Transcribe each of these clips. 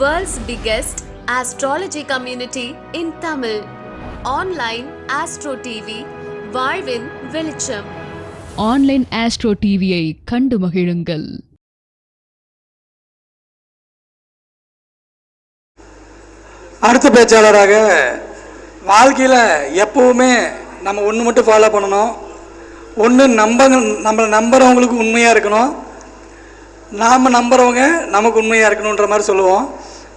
World's biggest astrology community in Tamil. Online Astro TV, வாழ்வின் வெளிச்சம். Online astro டிவியை கண்டு மகிழுங்கள். அடுத்த பேச்சாளராக வாழ்க்கையில் எப்போவுமே நம்ம ஒன்று மட்டும் ஃபாலோ பண்ணணும். ஒன்று நம்ப நம்மளை நம்புறவங்களுக்கு உண்மையாக இருக்கணும். நாம் நம்புறவங்க நமக்கு உண்மையாக இருக்கணுன்ற மாதிரி சொல்லுவோம்.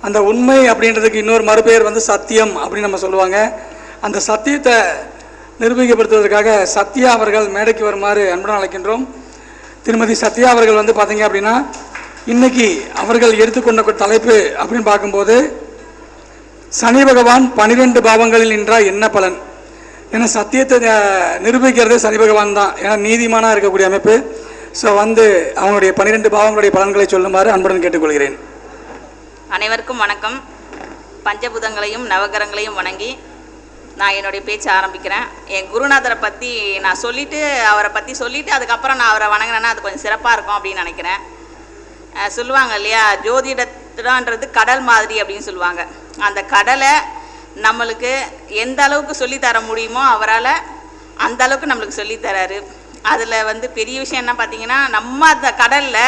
அந்த உண்மை அப்படின்றதுக்கு இன்னொரு மறுபெயர் வந்து சத்தியம் அப்படின்னு நம்ம சொல்லுவாங்க. அந்த சத்தியத்தை நிரூபிக்கப்படுத்துவதற்காக சத்யா அவர்கள் மேடைக்கு வருமாறு அன்புடன் அழைக்கின்றோம். திருமதி சத்யா அவர்கள் வந்து பார்த்தீங்க அப்படின்னா இன்னைக்கு அவர்கள் எடுத்துக்கொண்ட தலைப்பு அப்படின்னு பார்க்கும்போது சனி பகவான் பனிரெண்டு பாவங்களில் நின்றால் என்ன பலன்? ஏன்னா சத்தியத்தை நிரூபிக்கிறதே சனி பகவான் தான். ஏன்னா நீதிமானாக இருக்கக்கூடிய அமைப்பு. ஸோ வந்து அவங்களுடைய பன்னிரெண்டு பாவங்களுடைய பலன்களை சொல்லுமாறு அன்புடன் கேட்டுக்கொள்கிறேன். அனைவருக்கும் வணக்கம். பஞ்சபூதங்களையும் நவகரங்களையும் வணங்கி நான் என்னுடைய பேச்சை ஆரம்பிக்கிறேன். என் குருநாதரை பற்றி நான் சொல்லிவிட்டு அவரை பற்றி சொல்லிவிட்டு அதுக்கப்புறம் நான் அவரை வணங்கினேன்னா அது கொஞ்சம் சிறப்பாக இருக்கும் அப்படின்னு நினைக்கிறேன். சொல்லுவாங்க இல்லையா ஜோதிடத்திடன்றது கடல் மாதிரி அப்படின்னு சொல்லுவாங்க. அந்த கடலை நம்மளுக்கு எந்த அளவுக்கு சொல்லித் தர முடியுமோ அவரால் அந்த அளவுக்கு நம்மளுக்கு சொல்லித்தராரு அதில் வந்து பெரிய விஷயம் என்ன பார்த்தீங்கன்னா நம்ம அந்த கடலில்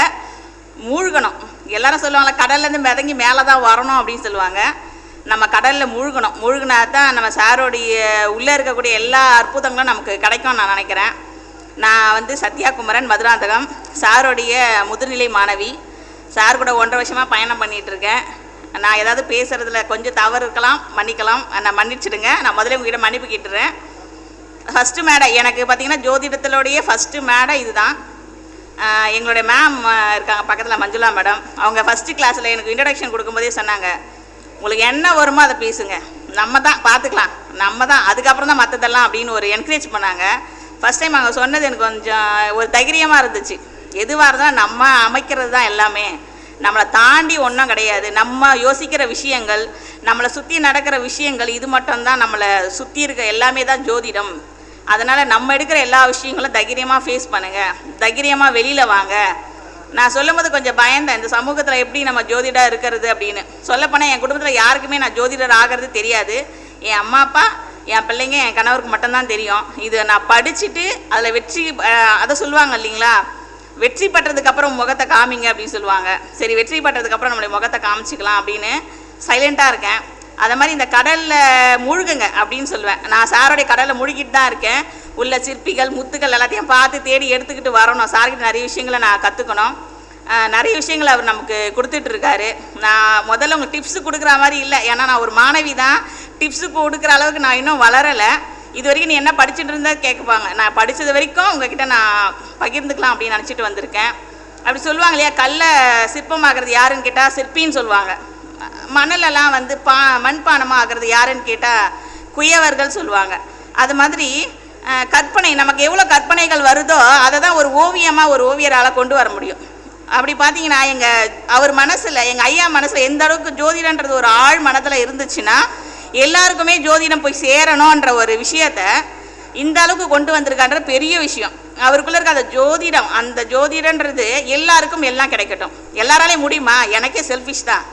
மூழ்கணும். எல்லாரும் சொல்லுவாங்களே கடல்லேருந்து மிதங்கி மேலே தான் வரணும் அப்படின்னு சொல்லுவாங்க. நம்ம கடலில் முழுகணும். முழுகினா தான் நம்ம சாரோடைய உள்ளே இருக்கக்கூடிய எல்லா அற்புதங்களும் நமக்கு கிடைக்கும் நான் நினைக்கிறேன். நான் வந்து சத்யாகுமரன் மதுராந்தகம் சாரோடைய முதுநிலை மாணவி. சார் கூட ஒன்றரை வருஷமாக பயணம் பண்ணிகிட்ருக்கேன் நான் ஏதாவது பேசுகிறதுல கொஞ்சம் தவறு இருக்கலாம் மன்னிக்கலாம். நான் மன்னிச்சிடுங்க. நான் முதல்ல உங்ககிட்ட மன்னிப்பு கேட்டுறேன். ஃபஸ்ட்டு மேடை எனக்கு பார்த்தீங்கன்னா ஜோதிடத்திலோடைய ஃபஸ்ட்டு மேடை இதுதான். எங்களுடைய மேம் இருக்காங்க பக்கத்தில் மஞ்சுளா மேடம் அவங்க ஃபஸ்ட்டு கிளாஸில் எனக்கு இன்ட்ரடக்ஷன் கொடுக்கும்போதே சொன்னாங்க உங்களுக்கு என்ன வருமோ அதை பேசுங்க. நம்ம தான் பார்த்துக்கலாம். நம்ம தான். அதுக்கப்புறம் தான் மற்றதெல்லாம் அப்படின்னு ஒரு என்கரேஜ் பண்ணாங்க. ஃபஸ்ட் டைம் அவங்க சொன்னது எனக்கு கொஞ்சம் ஒரு தைரியமாக இருந்துச்சு. எதுவாக இருந்தாலும் நம்ம அமைக்கிறது தான் எல்லாமே. நம்மளை தாண்டி ஒன்றும் கிடையாது. நம்ம யோசிக்கிற விஷயங்கள் நம்மளை சுற்றி நடக்கிற விஷயங்கள் இது மட்டும்தான் நம்மளை சுற்றி இருக்க எல்லாமே தான் ஜோதிடம். அதனால் நம்ம எடுக்கிற எல்லா விஷயங்களும் தைரியமாக ஃபேஸ் பண்ணுங்கள் தைரியமாக வெளியில் வாங்க. நான் சொல்லும் போது கொஞ்சம் பயந்தேன். இந்த சமூகத்தில் எப்படி நம்ம ஜோதிடர் இருக்கிறது அப்படின்னு. சொல்லப்போனால் என் குடும்பத்தில் யாருக்குமே நான் ஜோதிடர் ஆகிறது தெரியாது. என் அம்மா அப்பா என் பிள்ளைங்க என் கணவருக்கு மட்டும்தான் தெரியும். இது நான் படிச்சுட்டு அதில் வெற்றி அதை சொல்லுவாங்க இல்லைங்களா? வெற்றி பட்டதுக்கப்புறம் முகத்தை காமிங்க அப்படின்னு சொல்லுவாங்க. சரி வெற்றி பட்டதுக்கப்புறம் நம்மளுடைய முகத்தை காமிச்சிக்கலாம் அப்படின்னு சைலண்ட்டாக இருக்கேன். அதை மாதிரி இந்த கடலில் மூழ்குங்க அப்படின்னு சொல்லுவேன். நான் சாரோடைய கடலில் முழுகிட்டு தான் இருக்கேன். உள்ள சிற்பிகள் முத்துக்கள் எல்லாத்தையும் பார்த்து தேடி எடுத்துக்கிட்டு வரணும். சார்கிட்ட நிறைய விஷயங்களை நான் கற்றுக்கணும் நிறைய விஷயங்களை அவர் நமக்கு கொடுத்துட்ருக்காரு நான் முதல்ல உங்களுக்கு டிப்ஸு கொடுக்குற மாதிரி இல்லை. ஏன்னா நான் ஒரு மாணவி தான். டிப்ஸு கொடுக்குற அளவுக்கு நான் இன்னும் வளரலை. இது வரைக்கும் நீ என்ன படிச்சுட்டு இருந்தால் கேட்குப்பாங்க நான் படித்தது வரைக்கும் உங்ககிட்ட நான் பகிர்ந்துக்கலாம் அப்படின்னு நினச்சிட்டு வந்திருக்கேன். அப்படி சொல்லுவாங்க இல்லையா? கல்லை சிற்பமாகிறது யாருன்னு கேட்டால் சிற்பின்னு சொல்லுவாங்க. மணலெல்லாம் வந்து பா மண்பானமாக ஆகிறது யாருன்னு கேட்டால் குயவர்கள் சொல்லுவாங்க. அது மாதிரி கற்பனை நமக்கு எவ்வளோ கற்பனைகள் வருதோ அதை தான் ஒரு ஓவியமாக ஒரு ஓவியரால் கொண்டு வர முடியும். அப்படி பார்த்தீங்கன்னா எங்கள் அவர் மனசில் எங்கள் ஐயா மனசில் எந்த அளவுக்கு ஜோதிடன்றது ஒரு ஆழ் மனதில் இருந்துச்சுன்னா எல்லாருக்குமே ஜோதிடம் போய் சேரணுன்ற ஒரு விஷயத்த இந்த அளவுக்கு கொண்டு வந்திருக்கான்ற பெரிய விஷயம். அவருக்குள்ளே இருக்க அந்த ஜோதிடம் அந்த ஜோதிடன்றது எல்லாருக்கும் எல்லாம் கிடைக்கட்டும். எல்லாராலையும் முடியுமா? எனக்கே செல்ஃபிஷ் தான்.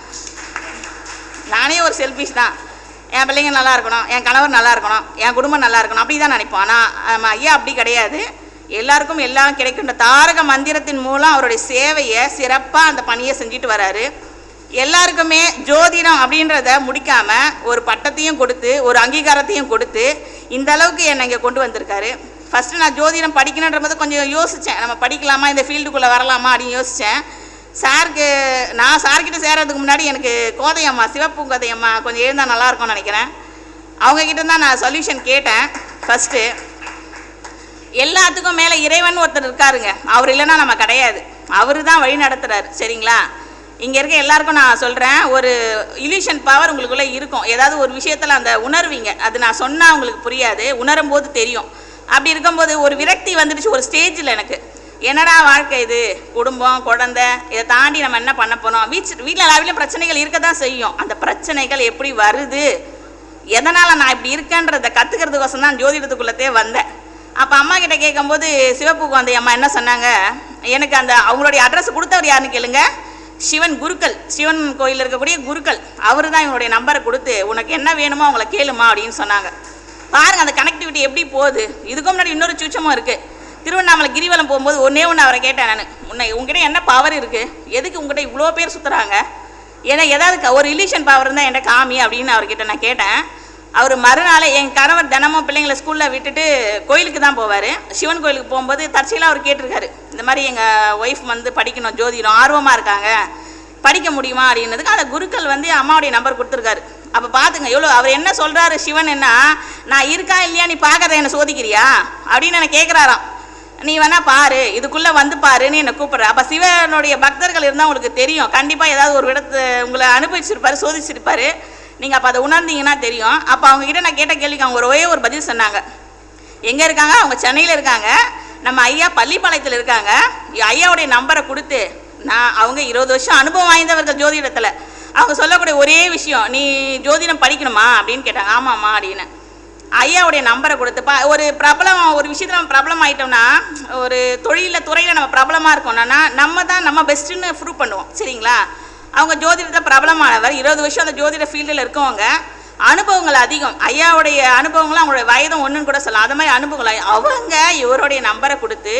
நானே ஒரு செல்ஃபிஷ் தான். என் பிள்ளைங்க நல்லா இருக்கணும் என் கணவர் நல்லா இருக்கணும் என் குடும்பம் நல்லா இருக்கணும் அப்படி தான் நினைப்போம் ஆனால் ஐயா அப்படி கிடையாது. எல்லாருக்கும் எல்லாம் கிடைக்கின்ற தாரக மந்திரத்தின் மூலம் அவருடைய சேவையை சிறப்பாக அந்த பணியை செஞ்சுட்டு வராரு. எல்லாருக்குமே ஜோதிடம் அப்படின்றத முடிக்காமல் ஒரு பட்டத்தையும் கொடுத்து ஒரு அங்கீகாரத்தையும் கொடுத்து இந்த அளவுக்கு என்னை இங்கே கொண்டு வந்திருக்காரு. ஃபஸ்ட்டு நான் ஜோதிடம் படிக்கணுன்ற போது கொஞ்சம் யோசித்தேன் நம்ம படிக்கலாமா? இந்த ஃபீல்டுக்குள்ளே வரலாமா? அப்படின்னு யோசித்தேன் சாருக்கு நான் சார்கிட்ட சேர்றதுக்கு முன்னாடி எனக்கு கோதையம்மா சிவப்பு கோதையம்மா கொஞ்சம் எழுந்தால் நல்லா இருக்கும்னு நினைக்கிறேன். அவங்கக்கிட்ட தான் நான் சொல்யூஷன் கேட்டேன் ஃபஸ்ட்டு எல்லாத்துக்கும் மேலே இறைவன் ஒருத்தர் இருக்காருங்க. அவர் இல்லைன்னா நம்ம கிடையாது. அவர் தான் வழி நடத்துகிறார் சரிங்களா? இங்கே இருக்க எல்லாருக்கும் நான் சொல்கிறேன் ஒரு இலியூஷன் பவர் உங்களுக்குள்ளே இருக்கும். ஏதாவது ஒரு விஷயத்தில் அந்த உணர்வீங்க. அது நான் சொன்னால் உங்களுக்கு புரியாது உணரும் போது தெரியும். அப்படி இருக்கும்போது ஒரு விரக்தி வந்துடுச்சு ஒரு ஸ்டேஜில் எனக்கு. என்னடா வாழ்க்கை இது? குடும்பம் குழந்தை இதை தாண்டி நம்ம என்ன பண்ண போகிறோம் வீச்சு வீட்டில் எல்லா பிரச்சனைகள் இருக்க தான் செய்யும். அந்த பிரச்சனைகள் எப்படி வருது? எதனால் நான் இப்படி இருக்கேன்றதை கற்றுக்கிறதுக்கோசம் தான் ஜோதிடத்துக்குள்ளத்தே வந்தேன். அப்போ அம்மா கிட்ட கேட்கும்போது சிவப்பு குழந்தை அம்மா என்ன சொன்னாங்க? எனக்கு அந்த அவங்களுடைய அட்ரஸ் கொடுத்தவர் யாருன்னு கேளுங்க. சிவன் குருக்கள். சிவன் கோயிலில் இருக்கக்கூடிய குருக்கள். அவர் தான் இவனுடைய நம்பரை கொடுத்து உனக்கு என்ன வேணுமோ அவங்கள கேளுமா அப்படின்னு சொன்னாங்க. பாருங்கள் அந்த கனெக்டிவிட்டி எப்படி போகுது? இதுக்கு முன்னாடி இன்னொரு சூச்சமும் இருக்குது திருவண்ணாமலை கிரிவலம் போகும்போது ஒன்றே ஒன்று அவரை கேட்டேன் நான். உன்னை உங்ககிட்ட என்ன பவர் இருக்குது எதுக்கு உங்ககிட்ட இவ்வளோ பேர் சுற்றுறாங்க ஏன்னா ஏதாவது ஒரு இலியூஷன் பவர் இருந்தால் என்கிட்ட காமி அப்படின்னு அவர்கிட்ட நான் கேட்டேன். அவர் மறுநாள் என் கணவர் தினமும் பிள்ளைங்களை ஸ்கூலில் விட்டுட்டு கோயிலுக்கு தான் போவார். சிவன் கோயிலுக்கு போகும்போது தற்செயலாக அவர் கேட்டிருக்காரு. இந்த மாதிரி எங்கள் ஒய்ஃப் வந்து படிக்கணும் ஜோதிடம் ஆர்வமாக இருக்காங்க. படிக்க முடியுமா? அப்படின்னதுக்கு அந்த குருக்கள் வந்து அம்மாவுடைய நம்பர் கொடுத்துருக்காரு. அப்போ பார்த்துங்க எவ்வளோ அவர் என்ன சொல்கிறாரு சிவன் என்ன? நான் இருக்கா இல்லையா? நீ பார்க்கறத என்னை சோதிக்கிறியா? அப்படின்னு என்னை கேட்குறாராம் நீ வேணா பாரு இதுக்குள்ளே வந்து பாருன்னு என்னை கூப்பிட்ற. அப்போ சிவனுடைய பக்தர்கள் இருந்தால் உங்களுக்கு தெரியும். கண்டிப்பாக ஏதாவது ஒரு இடத்து உங்களை அனுபவிச்சிருப்பாரு சோதிச்சிருப்பாரு. நீங்கள் அப்போ அதை உணர்ந்தீங்கன்னா தெரியும். அப்போ அவங்க கிட்ட நான் கேட்ட கேள்விக்கு அவங்க ஒரே ஒரு பதில் சொன்னாங்க. எங்கே இருக்காங்க? அவங்க சென்னையில் இருக்காங்க. நம்ம ஐயா பள்ளிப்பாளையத்தில் இருக்காங்க. ஐயாவுடைய நம்பரை கொடுத்து நான் அவங்க இருபது வருஷம் அனுபவம் வாய்ந்தவர்கள் ஜோதிடத்தில். அவங்க சொல்லக்கூடிய ஒரே விஷயம் நீ ஜோதிடம் படிக்கணுமா அப்படின்னு கேட்டாங்க. ஆமாம்மா அப்படின்னு. ஐயாவுடைய நம்பரை கொடுத்து பா ஒரு பிரபலம் ஒரு விஷயத்தில் நம்ம பிரபலம் ஆகிட்டோம்னா ஒரு தொழிலில் துறையில் நம்ம பிரபலமாக இருக்கோம்னா நம்ம தான் நம்ம பெஸ்ட்டுன்னு ப்ரூவ் பண்ணுவோம் சரிங்களா? அவங்க ஜோதிடத்தை பிரபலமானவர் இருபது வருஷம் அந்த ஜோதிட ஃபீல்டில் இருக்கவங்க அனுபவங்கள் அதிகம். ஐயாவுடைய அனுபவங்களும் அவங்களுடைய வயதும் ஒன்றுன்னு கூட சொல்லலாம். அது மாதிரி அனுபவங்கள் அவங்க இவருடைய நம்பரை கொடுத்து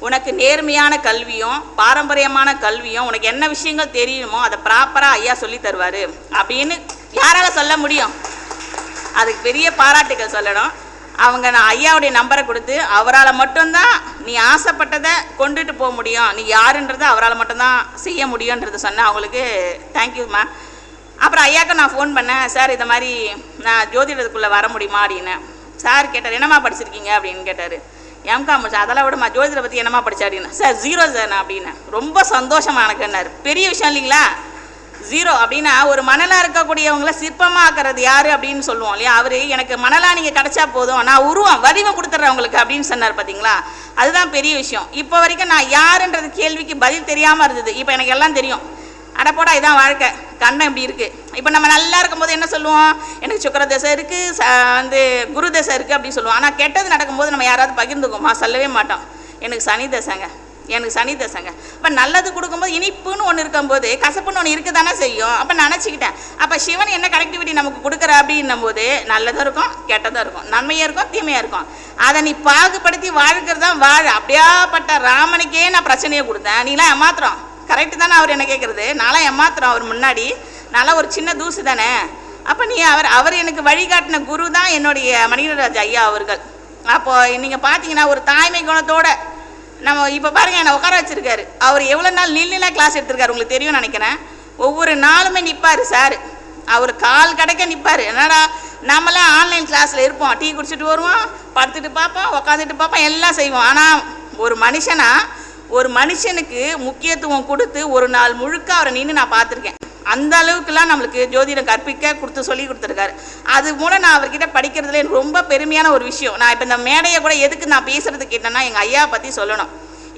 உனக்கு நேர்மையான கல்வியும் பாரம்பரியமான கல்வியும் உனக்கு என்ன விஷயங்கள் தெரியுமோ அதை ப்ராப்பராக ஐயா சொல்லி தருவார் அப்படின்னு யாரால சொல்ல முடியும்? அதுக்கு பெரிய பாராட்டுகள் சொல்லணும். அவங்க நான் ஐயாவுடைய நம்பரை கொடுத்து அவரால் மட்டும்தான் நீ ஆசைப்பட்டதை கொண்டுட்டு போக முடியும். நீ யாருன்றதை அவரால் மட்டும்தான் செய்ய முடியுன்றது சொன்னேன். அவங்களுக்கு தேங்க்யூம்மா அப்புறம் ஐயாவுக்கு நான் ஃபோன் பண்ணேன். சார் இந்த மாதிரி நான் ஜோதிடத்துக்குள்ளே வர முடியுமா? அப்படின்னு. சார் கேட்டார். என்னம்மா படிச்சிருக்கீங்க? அப்படின்னு கேட்டார். எம்கா முடிச்சு அதெல்லாம் விடமா ஜோதிடத்தை பற்றி என்னம்மா படிச்சா? அப்படின்னு. சார் ஜீரோ சார் நான் அப்படின்னு. ரொம்ப சந்தோஷமா எனக்குன்னாரு பெரிய விஷயம் இல்லைங்களா? ஜீரோ அப்படின்னா ஒரு மணலாக இருக்கக்கூடியவங்கள சிற்பமாக ஆக்கிறது யாரு அப்படின்னு சொல்லுவோம் இல்லையா? அவர் எனக்கு மணலாக நீங்கள் கிடைச்சா போதும் நான் உருவம் வடிவம் கொடுத்துட்றேன் உங்களுக்கு அப்படின்னு சொன்னார் பார்த்தீங்களா அதுதான் பெரிய விஷயம். இப்போ வரைக்கும் நான் யாருன்றது கேள்விக்கு பதில் தெரியாமல் இருந்தது. இப்போ எனக்கு எல்லாம் தெரியும். அடப்போடா இதான் வாழ்க்கை. கண்டம் இப்படி இருக்குது இப்போ நம்ம நல்லா இருக்கும்போது என்ன சொல்லுவோம்? எனக்கு சுக்கர தசை இருக்குது வந்து குரு தசை இருக்குது அப்படின்னு சொல்லுவோம். ஆனால் கெட்டது நடக்கும்போது நம்ம யாராவது பகிர்ந்துக்குமா சொல்லவே மாட்டோம். எனக்கு சனி தசைங்க. எனக்கு சனி தசைங்க. அப்போ நல்லது கொடுக்கும்போது இனிப்புன்னு ஒன்று இருக்கும்போது கசப்புன்னு ஒன்று இருக்க தானே செய்யும். அப்போ நினச்சிக்கிட்டேன். அப்போ சிவன் என்ன கனெக்டிவிட்டி நமக்கு கொடுக்குற அப்படின்னும் போது நல்லதும் இருக்கும் கெட்டதும் இருக்கும். நன்மையாக இருக்கும் தீமையாக இருக்கும். அதை நீ பாகுபடுத்தி வாழ்கிறது தான் வாழ. அப்படியாப்பட்ட ராமனுக்கே நான் பிரச்சனையை கொடுத்தேன். நீலாம் ஏமாத்திரம் கரெக்டு தானே அவர் என்ன கேட்குறது நான்லாம் ஏமாத்திரம் அவர் முன்னாடி. நல்லா ஒரு சின்ன தூசு தானே. அப்போ நீ அவர் அவர் எனக்கு வழிகாட்டின குரு தான் என்னுடைய மணிகராஜ் ஐயா அவர்கள். அப்போது நீங்கள் பார்த்தீங்கன்னா ஒரு தாய்மை குணத்தோட நம்ம இப்போ பாருங்க என்னை உட்கார வச்சிருக்காரு. அவர் எவ்வளோ நாள் நீல கிளாஸ் எடுத்திருக்காரு உங்களுக்கு தெரியும்னு நினைக்கிறேன். ஒவ்வொரு நாளுமே நிற்பார் சார் அவர் கால் கடைக்க நிற்பார் என்னடா நம்மளாம் ஆன்லைன் கிளாஸில் இருப்போம். டீ குடிச்சிட்டு வருவோம் படுத்துட்டு பார்ப்போம் உக்காந்துட்டு பார்ப்போம் எல்லாம் செய்வோம். ஆனால் ஒரு மனுஷனா ஒரு மனுஷனுக்கு முக்கியத்துவம் கொடுத்து ஒரு நாள் முழுக்க அவரை நின்று நான் பார்த்துருக்கேன். அந்த அளவுக்குலாம் நம்மளுக்கு ஜோதிடம் கற்பிக்க கொடுத்து சொல்லி கொடுத்துருக்காரு. அது மூலம் நான் அவர்கிட்ட படிக்கிறதுல எனக்கு ரொம்ப பெருமையான ஒரு விஷயம். நான் இப்போ இந்த மேடையை கூட எதுக்கு நான் பேசுறது கேட்டேன்னா எங்கள் ஐயா பற்றி சொல்லணும்.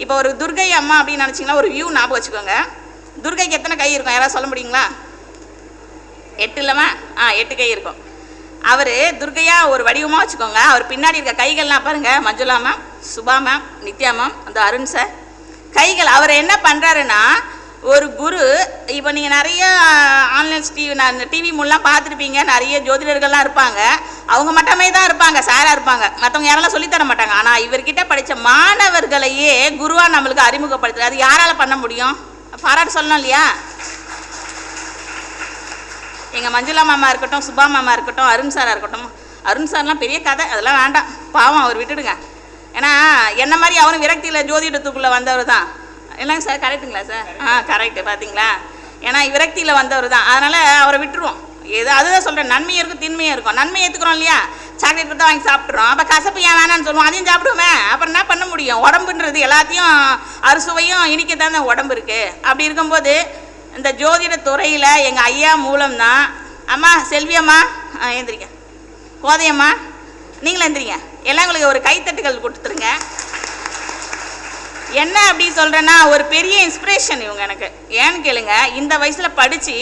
இப்போ ஒரு துர்கை அம்மா அப்படின்னு நினச்சிங்கன்னா ஒரு வியூ ஞாபகம் வச்சுக்கோங்க. துர்கைக்கு எத்தனை கை இருக்கும்? யாராவது சொல்ல முடியுங்களா? எட்டு இல்லைம்மா? ஆ எட்டு கை இருக்கும். அவர் துர்கையாக ஒரு வடிவமாக வச்சுக்கோங்க. அவர் பின்னாடி இருக்க கைகள்லாம் பாருங்க. Manjula ma'am Subha ma'am Nithya ma'am அந்த அருண் சார் கைகள் அவர் என்ன பண்ணுறாருன்னா ஒரு குரு இப்போ நீங்கள் நிறைய ஆன்லைன் டிவி நான் டிவி மூலம் பார்த்துருப்பீங்க. நிறைய ஜோதிடர்கள்லாம் இருப்பாங்க. அவங்க மட்டுமே தான் இருப்பாங்க. சாராக இருப்பாங்க. மற்றவங்க யாரெல்லாம் சொல்லித் தர மாட்டாங்க. ஆனால் இவர்கிட்ட படித்த மாணவர்களையே குருவாக நம்மளுக்கு அறிமுகப்படுத்துறது அது யாரால் பண்ண முடியும்? பாராட்டு சொல்லணும் இல்லையா? எங்கள் மஞ்சுளா மாமா இருக்கட்டும் சுபா மாமா இருக்கட்டும் அருண் சாராக இருக்கட்டும். அருண் சார்லாம் பெரிய கதை. அதெல்லாம் வேண்டாம். பாவம் அவர் விட்டுடுங்க. ஏன்னா என்ன மாதிரி அவரும் விரக்தியில் ஜோதிடத்துக்குள்ளே வந்தவர் தான் இல்லைங்க சார் கரெக்டுங்களா சார்? ஆ கரெக்டு பார்த்தீங்களா ஏன்னா விரக்தியில் வந்தவர் தான். அதனால் அவரை விட்டுருவோம். எது அதுதான் சொல்கிறேன் நன்மையும் இருக்கும் தின்மையும் இருக்கும். நன்மை ஏற்றுக்கிறோம் இல்லையா? சாக்லேட் கொடுத்தா வாங்கி சாப்பிட்றோம் அப்போ கசப்பு ஏன் வேணான்னு சொல்லுவோம். அதையும் சாப்பிடுவோமே. அப்புறம் என்ன பண்ண முடியும்? உடம்புன்றது எல்லாத்தையும் அறுசுவையும் இனிக்க தான் உடம்பு இருக்குது அப்படி இருக்கும்போது இந்த ஜோதிட துறையில் எங்கள் ஐயா மூலம்தான் அம்மா செல்வி அம்மா ஆ, எந்திரிங்க. கோதையம்மா நீங்களும் எந்திரிங்க. எல்லாம் உங்களுக்கு ஒரு கைத்தட்டுகள் கொடுத்துருங்க என்ன அப்படி சொல்கிறேன்னா ஒரு பெரிய இன்ஸ்பிரேஷன் இவங்க எனக்கு. ஏன்னு கேளுங்க இந்த வயசில் படித்து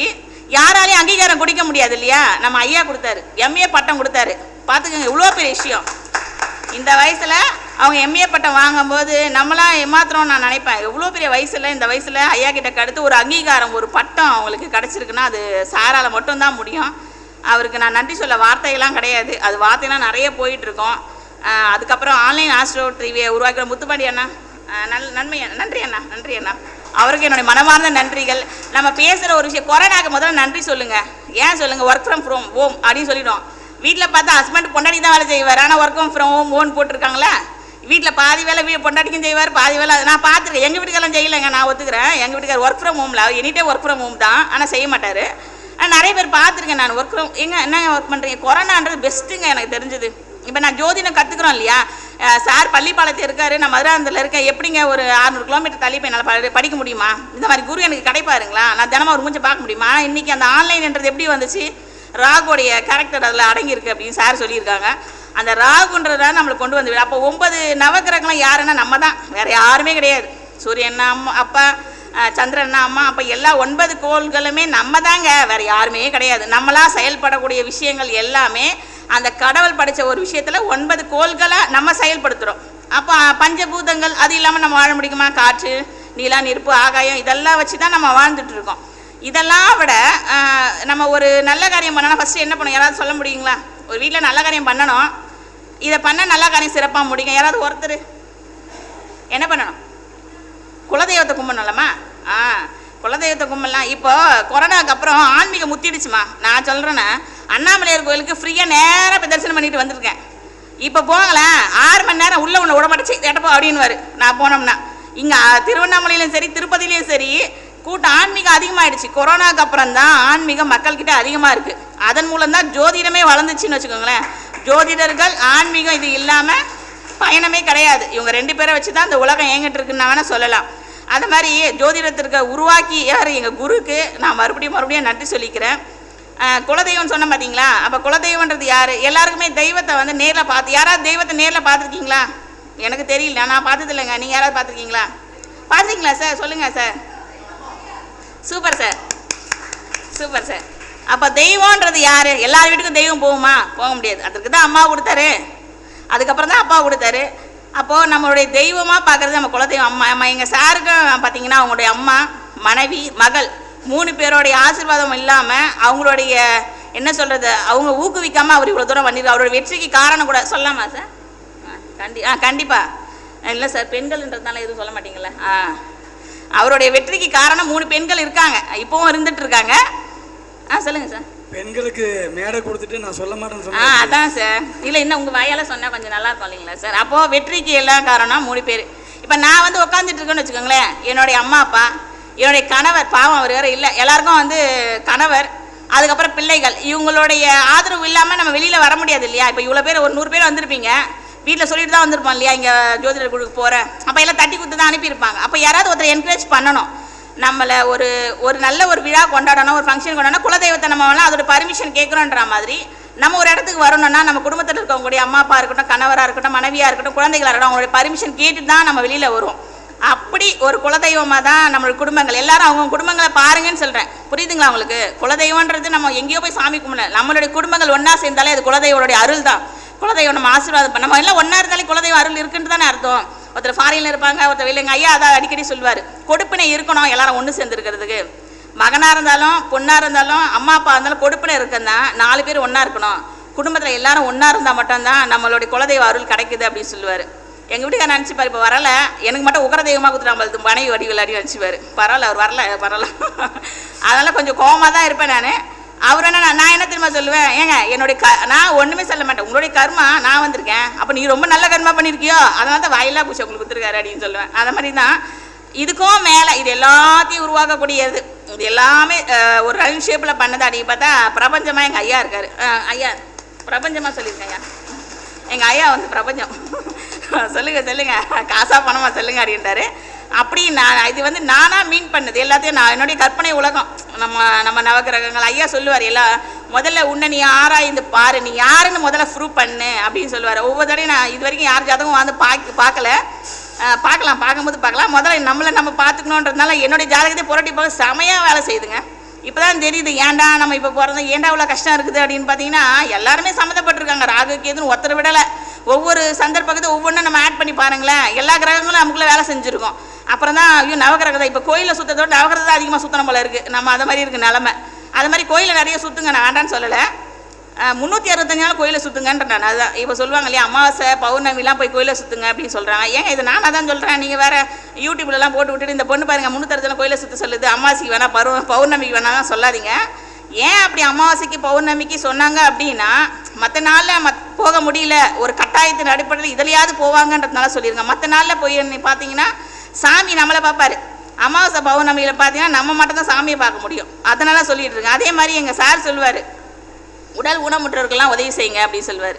யாராலையும் அங்கீகாரம் கொடுக்க முடியாது இல்லையா? நம்ம ஐயா கொடுத்தாரு எம்ஏ பட்டம் கொடுத்தாரு. பார்த்துக்கோங்க இவ்வளோ பெரிய விஷயம். இந்த வயசில் அவங்க எம்ஏ பட்டம் வாங்கும்போது நம்மளாம் ஏமாத்திரம் நான் நினைப்பேன். எவ்வளோ பெரிய வயசில் இந்த வயசில் ஐயா கிட்ட கடுத்து ஒரு அங்கீகாரம் ஒரு பட்டம் அவங்களுக்கு கிடச்சிருக்குன்னா அது சாரால் மட்டும்தான் முடியும். அவருக்கு நான் நன்றி சொல்ல வார்த்தையெல்லாம் கிடையாது. அது வார்த்தையெல்லாம் நிறைய போயிட்டுருக்கோம் அதுக்கப்புறம் ஆன்லைன் ஆஸ்ட்ரோ டிவியை உருவாக்கிற முத்துப்பாண்டி அண்ணா. நல் நன்மை நன்றி அண்ணா நன்றி அண்ணா. அவருக்கு என்னுடைய மனமார்ந்த நன்றிகள். நம்ம பேசுகிற ஒரு விஷயம் கொரோனாக்கு முதல்ல நன்றி சொல்லுங்கள் ஏன் சொல்லுங்கள் ஒர்க் ஃப்ரம் ஃப்ரோம் ஹோம் அப்படின்னு சொல்லிடும் வீட்டில் பார்த்தா ஹஸ்பண்ட் பொண்டாட்டி தான் வேலை செய்வார். ஆனால் ஒர்க் ஃப்ரம் ஹோம் ஓன் போட்டிருக்காங்களே வீட்டில் பாதி வேலை வீ பொண்டாட்டிக்கும் செய்வார் பாதி வேலை நான் பார்த்துருக்கேன். எங்கள் வீட்டுக்கெல்லாம் செய்யலைங்க நான் ஒத்துக்கிறேன். எங்கள் வீட்டுக்கார் ஒர்க் ஃப்ரம் ஹோமில் any time work from home தான் ஆனால் செய்ய மாட்டார். ஆனால் நிறைய பேர் பார்த்துருக்கேன் நான் ஒர்க் ஃப்ரம் எங்கே என்ன ஒர்க் பண்ணுறீங்க கொரோனான்றது பெஸ்ட்டுங்க எனக்கு தெரிஞ்சது. இப்போ நான் ஜோதிடம் கற்றுக்குறோம் இல்லையா? சார் பள்ளிப்பாளையத்தில் இருக்காரு. நான் மதுராந்தத்தில் இருக்கேன். எப்படிங்க ஒரு அறுநூறு கிலோமீட்டர் தள்ளி போய் என்னால் படிக்க முடியுமா? இந்த மாதிரி குரு எனக்கு கிடைப்பாருங்களா நான் தினமும் ஒரு மூஞ்சை பார்க்க முடியுமா? இன்றைக்கி அந்த ஆன்லைன்ன்றது எப்படி வந்துச்சு? ராகுடைய கேரக்டர் அதில் அடங்கியிருக்கு அப்படின்னு சார் சொல்லியிருக்காங்க. அந்த ராகுன்றத நம்மளை கொண்டு வந்து அப்போ ஒன்பது நவகிரகங்களும் யாருன்னா நம்ம தான். வேறு யாருமே கிடையாது. சூரியன் அம்மா அப்பா சந்திரன்னா சந்திரன் அம்மா அப்போ எல்லா ஒன்பது கோள்களுமே நம்ம தாங்க வேறு யாருமே கிடையாது. நம்மளாக செயல்படக்கூடிய விஷயங்கள் எல்லாமே அந்த கடவுள் படைச்ச ஒரு விஷயத்தில் ஒன்பது கோள்களை நம்ம செயல்படுத்துகிறோம் அப்போ பஞ்சபூதங்கள் அது இல்லாமல் நம்ம வாழ முடியுமா? காற்று நீலா நெருப்பு ஆகாயம் இதெல்லாம் வச்சு தான் நம்ம வாழ்ந்துட்டுருக்கோம் இதெல்லாம் விட நம்ம ஒரு நல்ல காரியம் பண்ணணும் ஃபஸ்ட்டு என்ன பண்ணணும்? யாராவது சொல்ல முடியுங்களா? ஒரு வீட்டில் நல்ல காரியம் பண்ணணும். இதை பண்ண நல்ல காரியம் சிறப்பாக முடியும். யாராவது ஒருத்தர் என்ன பண்ணணும்? குலதெய்வத்தை கும்பிடணும்லம்மா. ஆ குலதெய்வத்தை கும்பிடலாம். இப்போது கொரோனாக்கு அப்புறம் ஆன்மீகம் முத்திடுச்சுமா. நான் சொல்கிறேன்னா அண்ணாமலையார் கோயிலுக்கு ஃப்ரீயாக நேராக போய் தரிசனம் பண்ணிட்டு வந்திருக்கேன். இப்போ போகலாம் ஆறு மணி நேரம் உள்ளே உன்னை விடமாட்டேச்சு எட்டப்போ அப்படின்னுவாரு. நான் போனோம்னா. இங்கே திருவண்ணாமலையிலும் சரி திருப்பதியிலையும் சரி கூட்டம் ஆன்மீகம் அதிகமாகிடுச்சு கொரோனாக்கு அப்புறம் தான் ஆன்மீகம் மக்கள்கிட்ட அதிகமாக இருக்குது அதன் மூலம் தான் ஜோதிடமே வளர்ந்துச்சுன்னு வச்சுக்கோங்களேன். ஜோதிடர்கள் ஆன்மீகம் இது இல்லாமல் பயணமே கிடையாது. இவங்க ரெண்டு பேரை வச்சு தான் இந்த உலகம் ஏங்கிட்டு இருக்குன்னு வேணால் சொல்லலாம். அது மாதிரி ஜோதிடத்திற்கு உருவாக்கி யார்? எங்கள் குருக்கு. நான் மறுபடியும் மறுபடியும் நன்றி சொல்லிக்கிறேன். குலதெய்வம் சொன்னேன் பார்த்தீங்களா அப்போ குலதெய்வன்றது யார்? எல்லாருக்குமே தெய்வத்தை வந்து நேரில் பார்த்து யாராவது தெய்வத்தை நேரில் பார்த்துருக்கீங்களா எனக்கு தெரியல. நான் பார்த்தது இல்லைங்க. நீங்கள் யாராவது பார்த்துருக்கீங்களா பார்த்துருக்கீங்களா சார் சொல்லுங்கள் sir super sir super sir அப்போ தெய்வம்ன்றது யார்? எல்லார் வீட்டுக்கும் தெய்வம் போகுமா? போக முடியாது. அதற்கு தான் அம்மா கொடுத்தாரு. அதுக்கப்புறம் தான் அப்பா கொடுத்தாரு. அப்போது நம்மளுடைய தெய்வமாக பார்க்குறது நம்ம குலதெய்வம். அம்மா அம்மா எங்கள் சாருக்கும் பார்த்தீங்கன்னா அவங்களுடைய அம்மா மனைவி மகள் மூணு பேரோடைய ஆசீர்வாதம் இல்லாமல் அவங்களுடைய என்ன சொல்கிறது அவங்க ஊக்குவிக்காமல் அவர் இவ்வளோ தூரம் பண்ணியிருக்காரு அவரோட வெற்றிக்கு காரணம் கூட சொல்லலாமா சார் ஆ கண்டி ஆ கண்டிப்பாக இல்லை சார் பெண்கள்ன்றதுனால எதுவும் சொல்ல மாட்டிங்களா ஆ. அவருடைய வெற்றிக்கு காரணம் மூணு பெண்கள் இருக்காங்க. இப்போவும் இருந்துட்டு இருக்காங்க. ஆ சொல்லுங்கள் சார் பெண்களுக்கு மேடை கொடுத்துட்டு நான் சொல்ல மாட்டேன்னு ஆ சொன்னேன் அதான் சார். இல்லை இன்னும் உங்கள் வாயால் சொன்னால் கொஞ்சம் நல்லா இருக்கும் இல்லைங்களா சார்? அப்போது வெற்றிக்கு எல்லாம் காரணம் மூணு பேர். இப்போ நான் வந்து உட்காந்துட்டு இருக்கேன்னு வச்சுக்கோங்களேன். என்னுடைய அம்மா அப்பா என்னுடைய கணவர் பாவம் அவர் வேறு இல்லை. எல்லாருக்கும் வந்து கணவர் அதுக்கப்புறம் பிள்ளைகள். இவங்களுடைய ஆதரவு இல்லாமல் நம்ம வெளியில் வர முடியாது இல்லையா? இப்போ இவ்வளோ பேர் ஒரு நூறு பேர் வந்திருப்பீங்க. வீட்டில் சொல்லிட்டு தான் வந்திருப்போம் இல்லையா? இங்கே ஜோதிடர் குழுக்கு போகிறேன் அப்போ எல்லாம் தட்டி கொடுத்து தான் அனுப்பியிருப்பாங்க. அப்போ யாராவது ஒருத்தர் என்கரேஜ் பண்ணணும். நம்மளை ஒரு ஒரு நல்ல ஒரு விழா கொண்டாடணும் ஒரு ஃபங்க்ஷன் கொண்டாடணும் குலதெய்வத்தை நம்ம வேணால் அதோட பர்மிஷன் கேட்குறோன்ற மாதிரி நம்ம ஒரு இடத்துக்கு வரணும்னா நம்ம குடும்பத்தில் இருக்கவங்களுடைய அம்மா அப்பா இருக்கட்டும் கணவராக இருக்கட்டும் மனைவியாக இருக்கட்டும் குழந்தைகளாக இருக்கட்டும் அவங்களுடைய பர்மிஷன் கேட்டு தான் நம்ம வெளியில் வரும். அப்படி ஒரு குலதெய்வமாக தான் நம்மளுடைய குடும்பங்கள் எல்லாரும் அவங்க குடும்பங்களை பாருங்கன்னு சொல்கிறேன் புரியுதுங்களா அவங்களுக்கு குலதெய்வன்றது நம்ம எங்கேயோ போய் சாமி கும்பிடல நம்மளுடைய குடும்பங்கள் ஒன்றா சேர்ந்தாலே அது குலதெய்வனுடைய அருள் தான் குலதெய்வம் நம்ம ஆசீர்வாதம் பண்ண நம்ம எல்லாம் ஒன்றா இருந்தாலே குலதெய்வம் அருள் இருக்குன்னு தானே அர்த்தம். ஒருத்தர் ஃபாரின்ல இருப்பாங்க ஒருத்தர் வெளில ஐயா அதான் அடிக்கடி சொல்லுவார். கொடுப்பினை இருக்கணும் எல்லாரும் ஒன்று சேர்ந்துருக்கிறதுக்கு. மகனாக இருந்தாலும் பொண்ணாக இருந்தாலும் அம்மா அப்பா இருந்தாலும் கொடுப்பினை இருக்குன்னா நாலு பேர் ஒன்றா இருக்கணும். குடும்பத்தில் எல்லாரும் ஒன்றா இருந்தால் மட்டும்தான் நம்மளுடைய குலதெய்வ அருள் கிடைக்குது அப்படின்னு சொல்லுவார். எங்கள் வீட்டுக்கு நினச்சிப்பார் இப்போ வரல. எனக்கு மட்டும் உகர தெய்வமாக கொடுத்துட்டு நம்மளது மனைவி வடிவில் அடி நினச்சிப்பார். பரவாயில்ல அவர் வரல பரவாயில்ல அதனால் கொஞ்சம் கோவமாக தான் இருப்பேன் நான். அவர் என்ன நான் என்ன தெரியுமா சொல்லுவேன்? ஏங்க என்னுடைய க நான் ஒன்றுமே சொல்ல மாட்டேன். உங்களுடைய கர்மா நான் வந்திருக்கேன். அப்போ நீ ரொம்ப நல்ல கர்மா பண்ணியிருக்கியோ அதனால தான் வாயிலாக பூச்சி உங்களுக்கு கொடுத்துருக்காரு அப்படின்னு சொல்லுவேன். அந்த மாதிரி தான் இதுக்கும் மேலே இது எல்லாத்தையும் உருவாக்கக்கூடியது. இது எல்லாமே ஒரு ரவுண்ட் ஷேப்பில் பண்ணது அப்படின்னு பார்த்தா பிரபஞ்சமாக எங்கள் ஐயா இருக்கார். ஐயா பிரபஞ்சமாக சொல்லியிருக்கேன் ஐயா. எங்கள் ஐயா வந்து பிரபஞ்சம். சொல்லுங்க சொல்லுங்க. காசா பணமா சொல்லுங்க அப்படின்றாரு. அப்படி நான் இது வந்து நானாக மீன் பண்ணது. எல்லாத்தையும் நான் என்னுடைய கற்பனை உலகம். நம்ம நம்ம நவகிரகங்கள் ஐயா சொல்லுவார் எல்லா முதல்ல உன்னை நீ ஆராய்ந்து பாரு. நீ யாருன்னு முதல்ல ப்ரூவ் பண்ணு அப்படின்னு சொல்லுவார். ஒவ்வொரு தடையும் நான் இது வரைக்கும் யார் ஜாதகம் வந்து பார்க்க பார்க்கல. பார்க்கலாம் பார்க்கும்போது பார்க்கலாம். முதல்ல நம்மளை நம்ம பார்த்துக்கணுன்றதுனால என்னுடைய ஜாதகத்தை புரட்டி பார்க்க செமையாக வேலை செய்யுதுங்க. இப்போ தான் தெரியுது ஏன்டா நம்ம இப்போ பிறந்தோம் ஏன்டா இவ்வளோ கஷ்டம் இருக்குது அப்படின்னு பார்த்தீங்கன்னா எல்லாருமே சம்மந்தப்பட்டிருக்காங்க. ராகு கேதுன்னு ஒருத்தர் விடலை. ஒவ்வொரு சந்தர்ப்பத்தை ஒவ்வொன்றும் நம்ம ஆட் பண்ணி பாருங்களேன். எல்லா கிரகங்களும் நமக்குள்ளே வேலை செஞ்சுருக்கோம். அப்புறம் தான் ஐயோ நவகிரகம் இப்போ கோயிலில் சுத்தத்தோட நவகிரகம் தான் அதிகமாக சுத்தணும் போல இருக்குது நம்ம அதை மாதிரி இருக்குது நிலமை. அது மாதிரி கோயிலில் நிறைய சுற்றுங்க நான் வேண்டான்னு சொல்லலை. முந்நூற்றி அறுபத்தஞ்சு நாள் கோயிலை சுற்றுங்கன்ற நான். அதுதான். இப்போ சொல்லுவாங்க இல்லையா அமாவாசை பௌர்ணமிலாம் போய் கோயிலை சுற்றுங்க அப்படின்னு சொல்கிறாங்க ஏன் இது நான் தான் சொல்கிறேன் நீங்கள் வேறு யூடியூப்லலாம் போட்டு விட்டுட்டு இந்த பொண்ணு பாருங்கள் முந்நூற்றறுபத்தஞ்சு கோயிலை சுற்ற சொல்லுது. அமாவாசைக்கு வேணால் பருவ பௌர்ணமிக்கு வேணாம் சொல்லாதீங்க. ஏன் அப்படி அமாவாசைக்கு பௌர்ணமிக்கு சொன்னாங்க அப்படின்னா மற்ற நாளில் மத் போக முடியல. ஒரு கட்டாயத்தின் அடிப்படையில் இதுலையாவது போவாங்கன்றதுனால சொல்லிடுங்க மற்ற நாளில் போய் பார்த்தீங்கன்னா சாமி நம்மளை பார்ப்பாரு. அமாவாசை பௌர்ணமியில் பார்த்தீங்கன்னா நம்ம மட்டும் தான் சாமியை பார்க்க முடியும். அதனால சொல்லிட்டு இருக்கேன். அதே மாதிரி எங்கள் சார் சொல்லுவார். உடல் ஊனமுற்றவர்கள்லாம் உதவி செய்யுங்க அப்படின்னு சொல்லுவார்.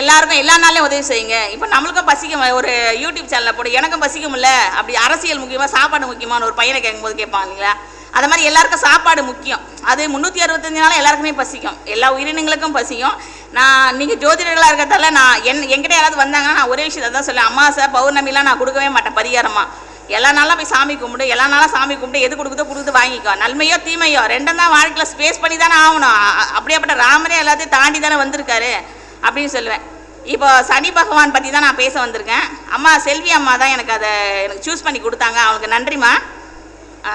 எல்லாருக்கும் எல்லா நாளையும் உதவி செய்யுங்க. இப்போ நம்மளுக்கும் பசிக்கும் ஒரு யூடியூப் சேனலில் போட்டு எனக்கும் பசிக்கும்ல. அப்படி அரசியல் முக்கியமாக சாப்பாடு முக்கியமான ஒரு பையனை கேட்கும்போது கேட்பாங்க இல்லைங்களா? அது மாதிரி எல்லாருக்கும் சாப்பாடு முக்கியம். அது முந்நூற்றி அறுபத்தஞ்சு நாள் எல்லாருக்குமே பசிக்கும். எல்லா உயிரினங்களுக்கும் பசிக்கும். நான் நீங்கள் ஜோதிடர்களாக இருக்கிறதால நான் என் என்கிட்ட யாராவது வந்தாங்கன்னா நான் ஒரே விஷயத்தை தான் சொல்லுவேன். அம்மாசை பௌர்ணமிலாம் நான் கொடுக்கவே மாட்டேன் பரிகாரமாக எல்லா நாளும் போய் சாமி கும்பிடு. எல்லா நாளும் சாமி கும்பிட்டு எது கொடுக்குதோ கொடுத்து வாங்கிக்கோ. நன்மையோ தீமையோ ரெண்டும் தான் வாழ்க்கையில் ஸ்பேஸ் பண்ணி தானே ஆகணும். அப்படியேப்பட்ட ராமரே எல்லாத்தையும் தாண்டி தானே வந்திருக்காரு அப்படின்னு சொல்லுவேன். இப்போ சனி பகவான் பற்றி தான் நான் பேச வந்திருக்கேன். அம்மா செல்வி அம்மா தான் எனக்கு அதை எனக்கு சூஸ் பண்ணி கொடுத்தாங்க. அவங்களுக்கு நன்றிம்மா. ஆ.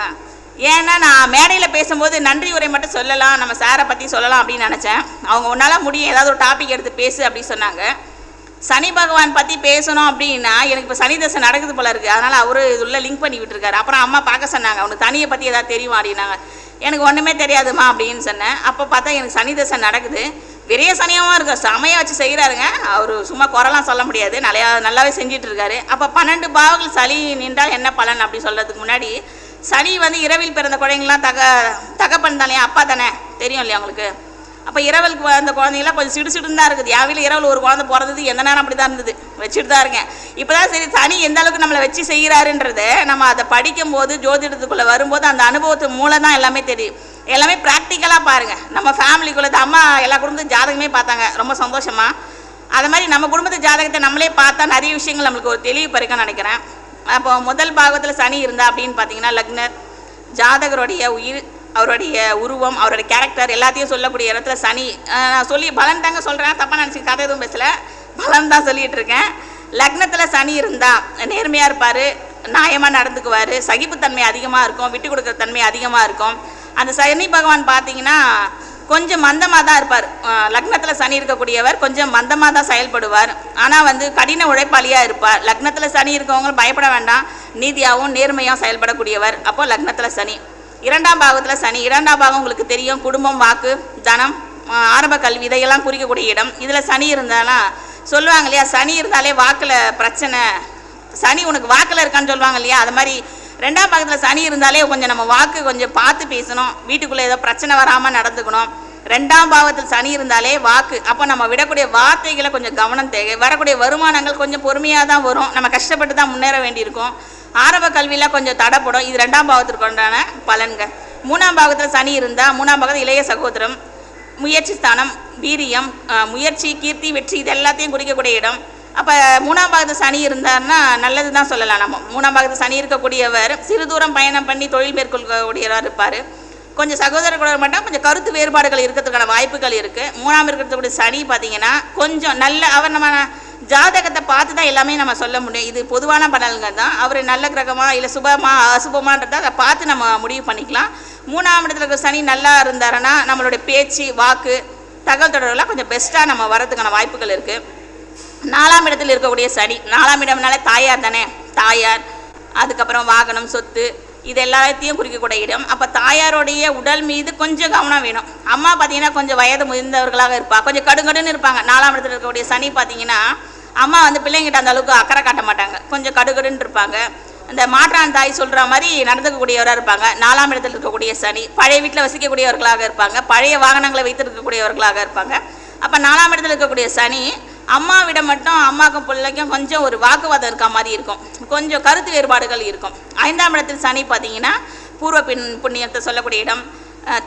ஏன்னா நான் மேடையில் பேசும்போது நன்றி உரை மட்டும் சொல்லலாம் நம்ம சாரை பற்றி சொல்லலாம் அப்படின்னு நினச்சேன். அவங்க உன்னால் முடியும் ஏதாவது ஒரு டாபிக் எடுத்து பேசு அப்படின்னு சொன்னாங்க. சனி பகவான் பற்றி பேசணும் அப்படின்னா எனக்கு இப்போ சனி தசை நடக்குது போல இருக்குது அதனால் அவரு இதுள்ள லிங்க் பண்ணி விட்டுருக்காரு. அப்புறம் அம்மா பார்க்க சொன்னாங்க அவனுக்கு தனியை பற்றி ஏதாவது தெரியுமா? அப்படின்னாங்க. எனக்கு ஒன்றுமே தெரியாதுமா அப்படின்னு சொன்னேன். அப்போ பார்த்தா எனக்கு சனி தசை நடக்குது. பெரிய சனியாகவும் இருக்கும் செமையாக வச்சு செய்கிறாருங்க அவர் சும்மா குறைலாம் சொல்ல முடியாது. நல்லா நல்லாவே செஞ்சிட்ருக்காரு அப்போ பன்னெண்டு பாவங்கள் சளி நின்றால் என்ன பலன் அப்படி சொல்கிறதுக்கு முன்னாடி சனி வந்து இரவில் பிறந்த குழந்தைங்களாம் தக தகப்பன் தானே அப்பா தானே. தெரியும் இல்லையா உங்களுக்கு? அப்போ இரவலுக்கு அந்த குழந்தைங்களாம் கொஞ்சம் சிடு சிடுன்னு தான் இருக்குது. யாவில இரவில் ஒரு குழந்தை பிறந்தது எந்த நேரம் அப்படி தான் இருந்தது? வச்சுட்டு தான் இருக்கேன். இப்போ தான் சரி சனி எந்த அளவுக்கு நம்மளை வச்சு செய்கிறாருன்றதை நம்ம அதை படிக்கும்போது ஜோதிடத்துக்குள்ளே வரும்போது அந்த அனுபவத்து மூலம் தான் எல்லாமே தெரியும். எல்லாமே ப்ராக்டிக்கலாக பாருங்கள் நம்ம ஃபேமிலிக்குள்ளே அம்மா எல்லா குடும்பத்து ஜாதகமே பார்த்தாங்க. ரொம்ப சந்தோஷமாக அது மாதிரி நம்ம குடும்பத்து ஜாதகத்தை நம்மளே பார்த்தா நிறைய விஷயங்கள் நம்மளுக்கு ஒரு தெளிவு பிறக்க நினைக்கிறேன். அப்போ முதல் பாகத்தில் சனி இருந்தா அப்படின்னு பார்த்தீங்கன்னா லக்னர். ஜாதகருடைய உயிர் அவருடைய உருவம் அவருடைய கேரக்டர் எல்லாத்தையும் சொல்லக்கூடிய இடத்துல சனி நான் சொல்லி பலன் தாங்க சொல்கிறேன் தப்பாக நினச்சி கதை எதுவும் பேசல. பலன் தான் சொல்லிட்டு இருக்கேன். லக்னத்தில் சனி இருந்தால் நேர்மையாக இருப்பார் நியாயமாக நடந்துக்குவார் சகிப்புத்தன்மை அதிகமாக இருக்கும் விட்டு கொடுக்குற தன்மை அதிகமாக இருக்கும். அந்த சனி பகவான் பார்த்தீங்கன்னா கொஞ்சம் மந்தமாக தான் இருப்பார். லக்னத்தில் சனி இருக்கக்கூடியவர் கொஞ்சம் மந்தமாக தான் செயல்படுவார். ஆனால் வந்து கடின உழைப்பாளியாக இருப்பார். லக்னத்தில் சனி இருக்கவங்க பயப்பட வேண்டாம். நீதியாகவும் நேர்மையாகவும் செயல்படக்கூடியவர். அப்போ லக்னத்தில் சனி. இரண்டாம் பாகத்தில் சனி. இரண்டாம் பாகம் உங்களுக்கு தெரியும். குடும்பம் வாக்கு தனம் ஆரம்ப கல்வி இதையெல்லாம் குறிக்கக்கூடிய இடம். இதில் சனி இருந்தாலும் சொல்லுவாங்க இல்லையா சனி இருந்தாலே வாக்கில் பிரச்சனை. சனி உனக்கு வாக்கில் இருக்கான்னு சொல்லுவாங்க இல்லையா அது மாதிரி ரெண்டாம் பாகத்தில் சனி இருந்தாலே கொஞ்சம் நம்ம வாக்கு கொஞ்சம் பார்த்து பேசணும். வீட்டுக்குள்ளே ஏதோ பிரச்சனை வராமல் நடந்துக்கணும். ரெண்டாம் பாவத்தில் சனி இருந்தாலே வாக்கு. அப்போ நம்ம விடக்கூடிய வார்த்தைகளை கொஞ்சம் கவனம் தேவை. வரக்கூடிய வருமானங்கள் கொஞ்சம் பொறுமையாக தான் வரும். நம்ம கஷ்டப்பட்டு தான் முன்னேற வேண்டியிருக்கும். ஆரம்ப கல்வியில் கொஞ்சம் தடைப்படும். இது ரெண்டாம் பாவத்திற்கு உண்டான பலன்கள். மூணாம் பாகத்தில் சனி இருந்தால் மூணாம் பாகத்தில் இளைய சகோதரம் முயற்சி ஸ்தானம் வீரியம் முயற்சி கீர்த்தி வெற்றி இது எல்லாத்தையும் குறிக்கக்கூடிய இடம். அப்போ மூணாம் பாகத்து சனி இருந்தார்னா நல்லது தான் சொல்லலாம். நம்ம மூணாம் பாகத்து சனி இருக்கக்கூடியவர் சிறு தூரம் பயணம் பண்ணி தொழில் மேற்கொள்ளக்கூடியவராக இருப்பார். கொஞ்சம் சகோதரர்களோட மட்டும் கொஞ்சம் கருத்து வேறுபாடுகள் இருக்கிறதுக்கான வாய்ப்புகள் இருக்குது மூணாம் இருக்கிறதுக்கூடிய சனி பார்த்தீங்கன்னா கொஞ்சம் நல்ல அவர் நம்ம ஜாதகத்தை பார்த்து தான் எல்லாமே நம்ம சொல்ல முடியும். இது பொதுவான பலன்கள் தான். அவர் நல்ல கிரகமா இல்லை சுபமா அசுபமான்றதை அதை பார்த்து நம்ம முடிவு பண்ணிக்கலாம். மூணாம் இடத்துல இருக்கிற சனி நல்லா இருந்தாருன்னா நம்மளுடைய பேச்சு வாக்கு தகவல் தொடர்புலாம் கொஞ்சம் பெஸ்ட்டாக நம்ம வரதுக்கான வாய்ப்புகள் இருக்குது நாலாம் இடத்தில் இருக்கக்கூடிய சனி நாலாம் இடம்னாலே தாயார் தானே? தாயார் அதுக்கப்புறம் வாகனம் சொத்து இது எல்லாத்தையும் குறிக்கக்கூடிய இடம். அப்போ தாயாருடைய உடல் மீது கொஞ்சம் கவனம் வேணும். அம்மா பார்த்தீங்கன்னா கொஞ்சம் வயது முதிர்ந்தவர்களாக இருப்பாள் கொஞ்சம் கடுகடுன்னு இருப்பாங்க. நாலாம் இடத்துல இருக்கக்கூடிய சனி பார்த்தீங்கன்னா அம்மா வந்து பிள்ளைங்கிட்ட அந்த அளவுக்கு அக்கறை காட்ட மாட்டாங்க. கொஞ்சம் கடுகடுன்னு இருப்பாங்க. இந்த மாற்றான் தாய் சொல்கிற மாதிரி நடந்துக்கக்கூடியவராக இருப்பாங்க. நாலாம் இடத்தில் இருக்கக்கூடிய சனி பழைய வீட்டில் வசிக்கக்கூடியவர்களாக இருப்பாங்க. பழைய வாகனங்களை வைத்திருக்கக்கூடியவர்களாக இருப்பாங்க. அப்போ நாலாம் இடத்துல இருக்கக்கூடிய சனி அம்மாவிடம் மட்டும் அம்மாக்கும் பிள்ளைக்கும் கொஞ்சம் ஒரு வாக்குவாதம் இருக்க மாதிரி இருக்கும். கொஞ்சம் கருத்து வேறுபாடுகள் இருக்கும். ஐந்தாம் இடத்தில் சனி பார்த்தீங்கன்னா பூர்வ பின் புண்ணியத்தை சொல்லக்கூடிய இடம்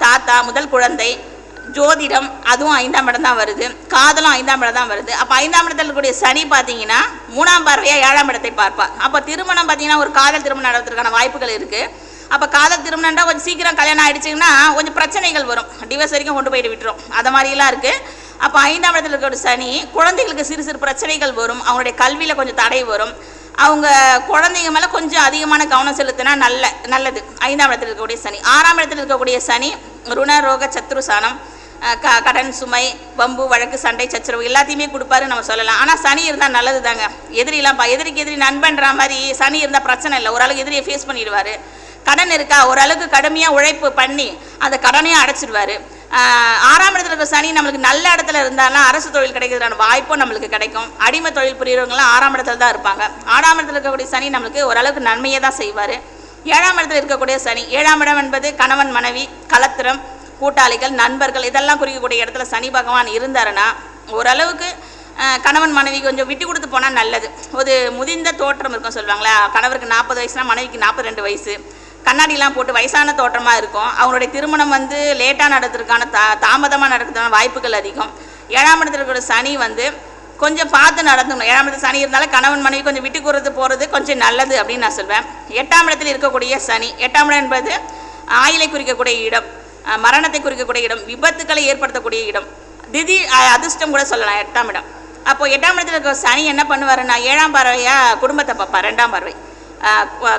தாத்தா முதல் குழந்தை ஜோதிடம் அதுவும் ஐந்தாம் இடம் தான் வருது. காதலும் ஐந்தாம் இடம் தான் வருது. அப்போ ஐந்தாம் இடத்துல இருக்கக்கூடிய சனி பார்த்தீங்கன்னா மூணாம் பார்வையாக ஏழாம் இடத்தை பார்ப்பார். அப்போ திருமணம் பார்த்தீங்கன்னா ஒரு காதல் திருமணம் நடத்துறதுக்கான வாய்ப்புகள் இருக்குது அப்போ காதல் திருமணம்னா கொஞ்சம் சீக்கிரம் கல்யாணம் ஆகிடுச்சிங்கன்னா கொஞ்சம் பிரச்சனைகள் வரும். டிவோர்ஸ் வரைக்கும் கொண்டு போயிட்டு விட்டுரும். அது மாதிரிலாம் இருக்குது அப்போ ஐந்தாம் இடத்துல இருக்கிற சனி குழந்தைகளுக்கு சிறு சிறு பிரச்சனைகள் வரும். அவங்களுடைய கல்வியில் கொஞ்சம் தடை வரும். அவங்க குழந்தைங்க மேலே கொஞ்சம் அதிகமான கவனம் செலுத்தினா நல்ல நல்லது. ஐந்தாம் இடத்துல இருக்கக்கூடிய சனி. ஆறாம் இடத்துல இருக்கக்கூடிய சனி ருண ரோக சத்ரு சாணம் க கடன் சுமை பம்பு வழக்கு சண்டை சச்சரவு எல்லாத்தையுமே கொடுப்பாரு நம்ம சொல்லலாம். ஆனால் சனி இருந்தால் நல்லது தாங்க எதிரிலாம் பா எதிரிக்கு எதிரி நண்பன்ற மாதிரி சனி இருந்தால் பிரச்சனை இல்லை. ஓரளவுக்கு எதிரியை ஃபேஸ் பண்ணிடுவார். கடன் இருக்கா? ஓரளவுக்கு கடுமையாக உழைப்பு பண்ணி அந்த கடனையும் அடைச்சிடுவார் ஆறாம் இடத்துல இருக்கிற சனி நம்மளுக்கு நல்ல இடத்துல இருந்தாலும் அரசு தொழில் கிடைக்கிறதுக்கான வாய்ப்பும் நம்மளுக்கு கிடைக்கும். அடிமை தொழில் புரியுறவங்களாம் ஆறாம் இடத்துல தான் இருப்பாங்க. ஆறாம் இடத்துல இருக்கக்கூடிய சனி நம்மளுக்கு ஓரளவுக்கு நன்மையை தான் செய்வார். ஏழாம் இடத்துல இருக்கக்கூடிய சனி ஏழாம் இடம் என்பது கணவன் மனைவி கலத்திரம் கூட்டாளிகள் நண்பர்கள் இதெல்லாம் குறிக்கக்கூடிய இடத்துல சனி பகவான் இருந்தாருன்னா ஓரளவுக்கு கணவன் மனைவி கொஞ்சம் விட்டு கொடுத்து போனால் நல்லது. ஒரு முதிர்ந்த தோற்றம் இருக்கும் சொல்லுவாங்களே கணவருக்கு நாற்பது வயசுனா மனைவிக்கு நாற்பது ரெண்டு வயசு. கண்ணாடிலாம் போட்டு வயசான தோற்றமாக இருக்கும். அவங்களுடைய திருமணம் வந்து லேட்டாக நடத்துறதுக்கான தா தாமதமாக நடக்கிறதுக்கான வாய்ப்புகள் அதிகம். ஏழாம் இடத்துல இருக்கிற சனி வந்து கொஞ்சம் பார்த்து நடந்துக்கணும். ஏழாம் இடத்துல சனி இருந்தாலும் கணவன் மனைவி கொஞ்சம் விட்டு கூறது போகிறது கொஞ்சம் நல்லது அப்படின்னு நான் சொல்வேன். எட்டாம் இடத்தில் இருக்கக்கூடிய சனி எட்டாம் இடம் என்பது ஆயிலை குறிக்கக்கூடிய இடம் மரணத்தை குறிக்கக்கூடிய இடம் விபத்துக்களை ஏற்படுத்தக்கூடிய இடம். திதி அதிர்ஷ்டம் கூட சொல்லலாம் எட்டாம் இடம். அப்போ எட்டாம் இடத்துல இருக்க சனி என்ன பண்ணுவாருன்னா ஏழாம் பறவையாக குடும்பத்தை பார்ப்பார் ரெண்டாம் பறவை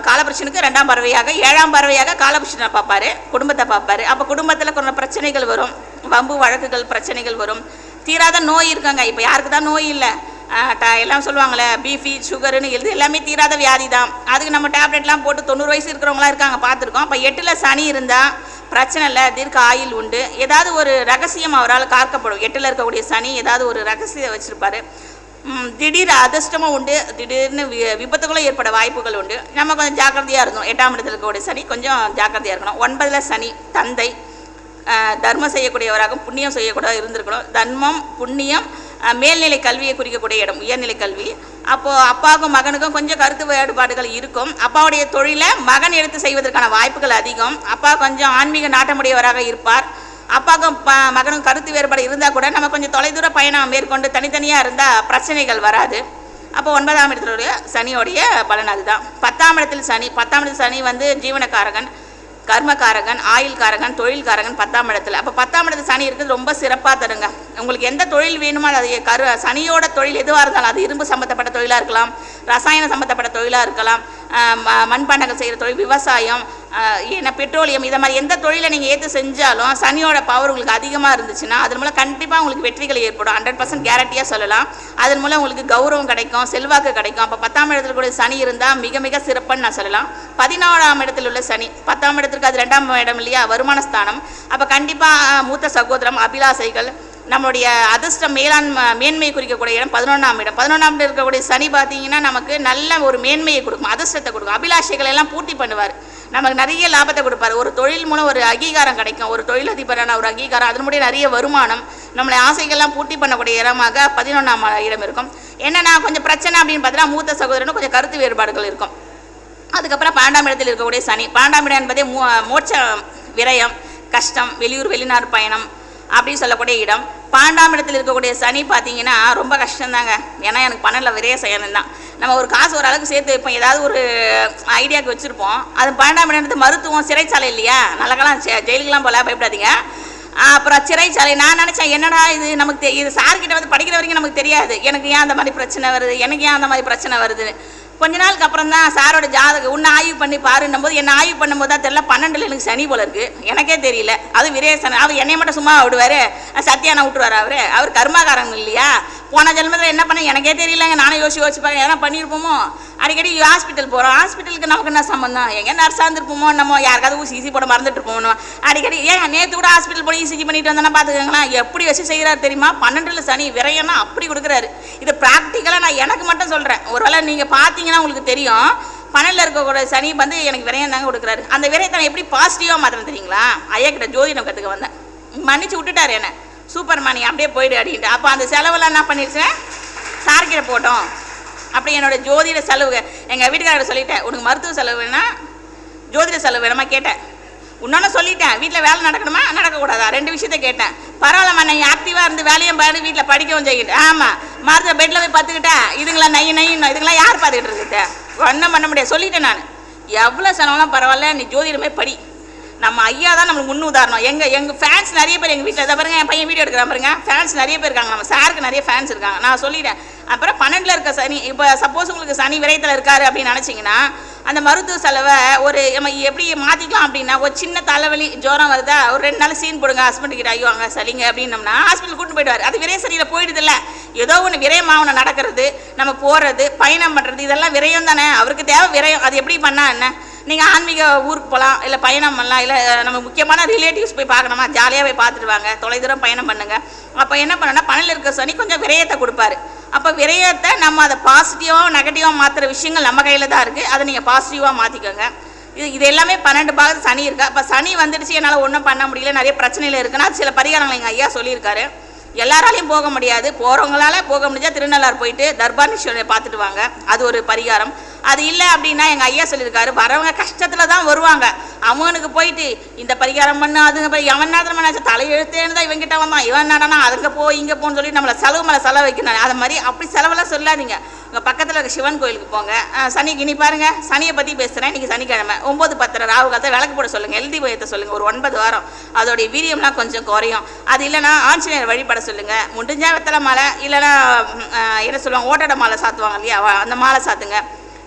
காலபுருஷனுக்கு ரெண்டாம் பறவையாக ஏழாம் பறவையாக காலபுருஷனை பார்ப்பாரு குடும்பத்தை பார்ப்பார். அப்போ குடும்பத்தில் கொஞ்சம் பிரச்சனைகள் வரும் வம்பு வழக்குகள் பிரச்சனைகள் வரும். தீராத நோய் இருக்காங்க இப்போ யாருக்கு தான் நோய் இல்லை. எல்லாம் சொல்லுவாங்களே பிபி சுகருன்னு எழுது எல்லாமே தீராத வியாதி தான். அதுக்கு நம்ம டேப்லெட்லாம் போட்டு தொண்ணூறு வயசு இருக்கிறவங்களாம் இருக்காங்க பார்த்துருக்கோம். அப்போ எட்டில் சனி இருந்தால் பிரச்சனை இல்லை தீர்க்க ஆயுள் உண்டு. ஏதாவது ஒரு ரகசியம் அவரால் காக்கப்படும். எட்டில் இருக்கக்கூடிய சனி ஏதாவது ஒரு ரகசியம் வச்சுருப்பாரு. திடீர் அதிர்ஷ்டமும் உண்டு திடீர்னு வி விபத்துகளும் ஏற்பட வாய்ப்புகள் உண்டு நம்ம கொஞ்சம் ஜாக்கிரதையாக இருந்தோம் எட்டாம் இடத்துல இருக்கக்கூடிய சனி கொஞ்சம் ஜாக்கிரதையாக இருக்கணும் ஒன்பதில் சனி தந்தை தர்மம் செய்யக்கூடியவராக புண்ணியம் செய்யக்கூடாது இருந்திருக்கணும் தர்மம் புண்ணியம் மேல்நிலை கல்வியை குறிக்கக்கூடிய இடம் உயர்நிலை கல்வி அப்போது அப்பாவுக்கும் மகனுக்கும் கொஞ்சம் கருத்து வேறுபாடுகள் இருக்கும் அப்பாவுடைய தொழிலை மகன் எடுத்து செய்வதற்கான வாய்ப்புகள் அதிகம் அப்பா கொஞ்சம் ஆன்மீக நாட்டமுடையவராக இருப்பார் அப்பாவுக்கும் ப மகனும் கருத்து வேறுபாடு இருந்தால் கூட நம்ம கொஞ்சம் தொலைதூர பயணம் மேற்கொண்டு தனித்தனியாக இருந்தால் பிரச்சனைகள் வராது. அப்போ ஒன்பதாம் இடத்துடைய சனியோடைய பலன் அதுதான். பத்தாம் இடத்தில் சனி பத்தாம் இடத்தில் சனி வந்து ஜீவனக்காரகன் கர்மக்காரகன் ஆயுள்காரகன் தொழில்காரகன் பத்தாம் இடத்துல. அப்போ பத்தாம் இடத்துல சனி இருக்குது ரொம்ப சிறப்பாக தருங்க. உங்களுக்கு எந்த தொழில் வேணுமோ அது கரு சனியோட தொழில் எதுவாக இருந்தாலும் அது இரும்பு சம்மந்தப்பட்ட தொழிலாக இருக்கலாம் ரசாயன சம்மந்தப்பட்ட தொழிலாக இருக்கலாம் மண்பாண்டங்கள் செய்கிற தொழில் விவசாயம் ஏன்னா பெட்ரோலியம் இதை மாதிரி எந்த தொழிலை நீங்கள் ஏற்று செஞ்சாலும் சனியோட பவர் உங்களுக்கு அதிகமாக இருந்துச்சுன்னா அதன் மூலம் கண்டிப்பாக உங்களுக்கு வெற்றிகள் ஏற்படும். ஹண்ட்ரட் பர்சன்ட் கேரண்டியாக சொல்லலாம். அதன் மூலம் உங்களுக்கு கௌரவம் கிடைக்கும் செல்வாக்கு கிடைக்கும். அப்போ பத்தாம் இடத்துல கூட சனி இருந்தால் மிக மிக சிறப்புன்னு நான் சொல்லலாம். பதினாறாம் இடத்தில் உள்ள சனி பத்தாம் இடத்துக்கு அது ரெண்டாம் இடம் இல்லையா? வருமான ஸ்தானம் அப்போ கண்டிப்பாக மூத்த சகோதரம் அபிலாசைகள் நம்மளுடைய அதிர்ஷ்டம் மேலாண் மேன்மையை குறிக்கக்கூடிய இடம் பதினொன்றாம் இடம். பதினொன்றாம் இடம் இருக்கக்கூடிய சனி பார்த்தீங்கன்னா நமக்கு நல்ல ஒரு மேன்மையை கொடுக்கும் அதிர்ஷ்டத்தை கொடுக்கும். அபிலாஷைகளை எல்லாம் பூர்த்தி பண்ணுவார். நமக்கு நிறைய லாபத்தை கொடுப்பாரு. ஒரு தொழில் மூலம் ஒரு அங்கீகாரம் கிடைக்கும். ஒரு தொழிலதிபரான ஒரு அங்கீகாரம் அதனுடைய நிறைய வருமானம் நம்மளை ஆசைகள்லாம் பூர்த்தி பண்ணக்கூடிய இடமாக பதினொன்றாம் இடம் இருக்கும். என்னன்னா கொஞ்சம் பிரச்சனை அப்படின்னு பார்த்தீங்கன்னா மூத்த சகோதரனும் கொஞ்சம் கருத்து வேறுபாடுகள் இருக்கும். அதுக்கப்புறம் பன்னெண்டாம் இடத்தில் இருக்கக்கூடிய சனி. பன்னெண்டாம் இடம் என்பதே மோ மோட்ச விரயம் கஷ்டம் வெளியூர் வெளிநாடு பயணம் அப்படின்னு சொல்லக்கூடிய இடம். பன்னெண்டாம் இடத்தில் இருக்கக்கூடிய சனி பார்த்தீங்கன்னா ரொம்ப கஷ்டம்தாங்க. ஏன்னா எனக்கு பன்னெண்டில் விரைய செய்யணும் தான் நம்ம ஒரு காசு ஒரு அளவுக்கு சேர்த்து வைப்போம் ஏதாவது ஒரு ஐடியாவுக்கு வச்சுருப்போம். அது பன்னெண்டாம் இடத்து மருத்துவம் சிறைச்சாலை இல்லையா? நல்லக்கெல்லாம் ஜெ- ஜெயிலுக்கெல்லாம் போல பயப்படாதீங்க. அப்புறம் சிறைச்சாலை. நான் நினச்சேன் என்னடா இது? நமக்கு இது சார்கிட்ட வந்து படிக்கிற வரைக்கும் நமக்கு தெரியாது. எனக்கு ஏன் அந்த மாதிரி பிரச்சனை வருது? எனக்கு ஏன் அந்த மாதிரி பிரச்சனை வருது கொஞ்ச நாளுக்கு அப்புறம் தான் சாரோட ஜாதகம். உன்னை ஆய்வு பண்ணி பாருன்னும் போது என்ன ஆய்வு பண்ணும்போது தான் தெரியல. பன்னெண்டுல எனக்கு சனி போல இருக்கு. எனக்கே தெரியல. அது விரேசன் அவர் என்னை மட்டும் சும்மா விடுவாரு. சத்தியானா விட்டுருவாரு அவரு. அவர் கர்மாகாரங்க இல்லையா? போன ஜென்மத்தில் என்ன பண்ண எனக்கே தெரியலங்க. நானும் யோசிச்சு யோசிச்சு எதனா பண்ணியிருப்போமோ அடிக்கடி ஹாஸ்பிட்டல் போகிறோம் ஹாஸ்பிட்டலுக்கு நமக்கு என்ன சம்மந்தம் எங்கே நர்ஸாக இருந்திருப்போமோ நம்ம யாருக்காவது ஊசி ஈசி போட மறந்துட்டு போகணும் அடிக்கடி ஏன் நேற்று கூட ஹாஸ்பிட்டல் போய் ஈசிஜி பண்ணிட்டு வந்தேன்னா பார்த்துக்கோங்களேன் எப்படி வச்சு செய்கிறாரு தெரியுமா? பன்னெண்டில் சனி விரையன்னா அப்படி கொடுக்குறாரு. இது ப்ராக்டிக்கலாக நான் எனக்கு மட்டும் சொல்கிறேன் ஒருவேளை நீங்கள் பார்த்தீங்க பார்த்தீங்கன்னா உங்களுக்கு தெரியும். பன்னெண்டில் இருக்கக்கூடிய சனி வந்து எனக்கு விரயம் தாங்க கொடுக்குறாரு. அந்த விரயத்தை எப்படி பாசிட்டிவாக மாத்திரம் தெரியுங்களா? ஐயா கிட்ட ஜோதிடம் கற்றுக்க வந்தேன். மன்னிச்சு விட்டுட்டார் என்ன. சூப்பர் மணி அப்படியே போயிடு அப்படின்ட்டு. அப்போ அந்த செலவெல்லாம் என்ன பண்ணிடுச்சேன் சார்கிட்ட போட்டோம். அப்படி என்னோட ஜோதிட செலவு எங்கள் வீட்டுக்காரர் சொல்லிட்டேன். உனக்கு மருத்துவ செலவு வேணா ஜோதிட செலவு வேணுமா கேட்டேன். இன்னொன்று சொல்லிட்டேன். வீட்டில் வேலை நடக்கணுமா? நடக்கக்கூடாதா? ரெண்டு விஷயத்த கேட்டேன். பரவாயில்லம்மா நீ ஆக்டிவாக இருந்து வேலையும் பாரு வீட்டில் படிக்கவும் செய்யிட்டு ஆமாம் மருத்துவ பெட்டில் போய் பார்த்துக்கிட்டேன் இதுங்களாம் நை நைன்னு இதுங்களாம் யார் பார்த்துக்கிட்டு இருக்குது ஒன்றும் பண்ண முடியாது. சொல்லிட்டேன் நான். எவ்வளோ செலவெல்லாம் பரவாயில்ல நீ ஜோதிடமே படி. நம்ம ஐயா தான் நம்மளுக்கு முன் உதாரணம். எங்கள் எங்கள் ஃபேன்ஸ் நிறைய பேர் எங்கள் வீட்டில் பாருங்க என் பையன் வீடியோ எடுக்கிறான் பாருங்க. ஃபேன்ஸ் நிறைய பேர் இருக்காங்க. நம்ம சாருக்கு நிறைய ஃபேன்ஸ் இருக்காங்க. நான் சொல்லிட்டேன். அப்புறம் பன்னெண்டில் இருக்க சனி இப்போ சப்போஸ் உங்களுக்கு சனி விரயத்தில் இருக்காரு அப்படின்னு நினச்சிங்கன்னா அந்த மருத்துவ செலவை ஒரு நம்ம எப்படி மாற்றிக்கலாம் அப்படின்னா ஒரு சின்ன தலைவலி ஜுரம் வருதா ஒரு ரெண்டு நாள் சீன் போடுங்க ஹஸ்பண்ட் கிட்ட ஐயோ அங்கே சளிங்க அப்படின்னம்னா ஹாஸ்பிட்டல் கூட்டு போயிடுவார். அது விரைய சரியில் போயிடுது இல்லை ஏதோ ஒன்று விரயமாக நடக்கிறது நம்ம போகிறது பயணம் பண்ணுறது இதெல்லாம் விரயம் தானே. அவருக்கு தேவை விரயம். அது எப்படி பண்ணால் என்ன? நீங்கள் ஆன்மீக ஊருக்கு போகலாம் இல்லை பயணம் பண்ணலாம் இல்லை நம்ம முக்கியமான ரிலேட்டிவ்ஸ் போய் பார்க்கணுமா? ஜாலியாக போய் பார்த்துட்டு வாங்க. தொலைதூரம் பயணம் பண்ணுங்க. அப்போ என்ன பண்ணோன்னா பணியில் இருக்க சனி கொஞ்சம் விரயத்தை கொடுப்பாரு. அப்போ விரயத்தை நம்ம அதை பாசிட்டிவாக நெகட்டிவாக மாற்றுற விஷயங்கள் நம்ம கையில் தான் இருக்குது அதை நீங்கள் பாசிட்டிவாக மாற்றிக்கோங்க இது இது எல்லாமே பன்னெண்டு பாகத்து சனி இருக்கா? அப்போ சனி வந்துடுச்சு என்னால் ஒன்றும் பண்ண முடியல நிறைய பிரச்சனையில் இருக்குன்னா சில பரிகாரங்கள் எங்கள் ஐயா சொல்லியிருக்காரு. எல்லாராலையும் போக முடியாது. போகிறவங்களால போக முடிஞ்சால் திருநள்ளார் போயிட்டு தர்பானீஸ்வரரை பார்த்துட்டு வாங்க. அது ஒரு பரிகாரம். அது இல்லை அப்படின்னா எங்கள் ஐயா சொல்லியிருக்காரு வரவங்க கஷ்டத்தில் தான் வருவாங்க. அவனுக்கு போயிட்டு இந்த பரிகாரம் பண்ணு அதுங்க போய் எவன் நேரம் பண்ணாச்சு தலையெழுத்தேன்னு தான் இவங்கிட்ட வந்தான். இவன் நடனா அதுங்க போ இங்கே போன்னு சொல்லி நம்மளை செலவு மேலே செலவு வைக்கணும். அது மாதிரி அப்படி செலவெல்லாம் சொல்லாதீங்க. உங்கள் பக்கத்தில் இருக்க சிவன் கோயிலுக்கு போங்க. சனி சனிக்கு இனி பாருங்க சனியை பற்றி பேசுகிறேன் இன்றைக்கி சனிக்கிழமை. ஒம்பது பத்தரை ராகு காலத்தை விளக்கு போட சொல்லுங்கள் எழுதி போயத்தை சொல்லுங்கள் ஒரு ஒன்பது வாரம். அதோடைய வீரியம்லாம் கொஞ்சம் குறையும். அது இல்லைன்னா ஆஞ்சநேயர் வழிபட சொல்லுங்கள் முடிஞ்சா வெத்தலை மாலை இல்லைன்னா என்ன சொல்லுவாங்க ஓட்டட மாலை சாத்துவாங்க இல்லையா? அந்த மாலை சாத்துங்க.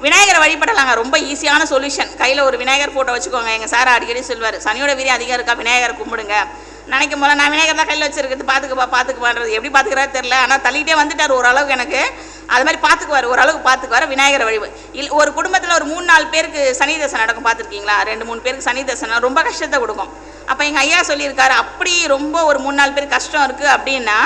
விநாயகரை வழிபடலாங்க. ரொம்ப ஈஸியான சொல்யூஷன் கையில் ஒரு விநாயகர் ஃபோட்டோ வச்சுக்கோங்க. எங்கள் சார் அடிக்கடி சொல்வார் சனியோட வீரியம் அதிகம் இருக்கா? விநாயகரை கும்பிடுங்க. நினைக்கும் போல நான் விநாயகர் தான் கையில் வச்சிருக்கிறது. பார்த்துக்குப்பா பார்த்துக்குப்பான்றது எப்படி பார்த்துக்கிறாரு தெரில ஆனால் தள்ளிகிட்டே வந்துட்டார் ஓரளவுக்கு எனக்கு. அது மாதிரி பார்த்துக்குவார் ஓரளவுக்கு பார்த்துக்குவார் விநாயகர் வழிவு இல் ஒரு குடும்பத்தில் ஒரு மூணு நாலு பேருக்கு சனி தசை நடக்கும் பார்த்துருக்கீங்களா ரெண்டு மூணு பேருக்கு சனி தசை ரொம்ப கஷ்டத்தை கொடுக்கும். அப்போ எங்கள் ஐயா சொல்லியிருக்காரு அப்படி ரொம்ப ஒரு மூணு நாலு பேர் கஷ்டம் இருக்குது அப்படின்னா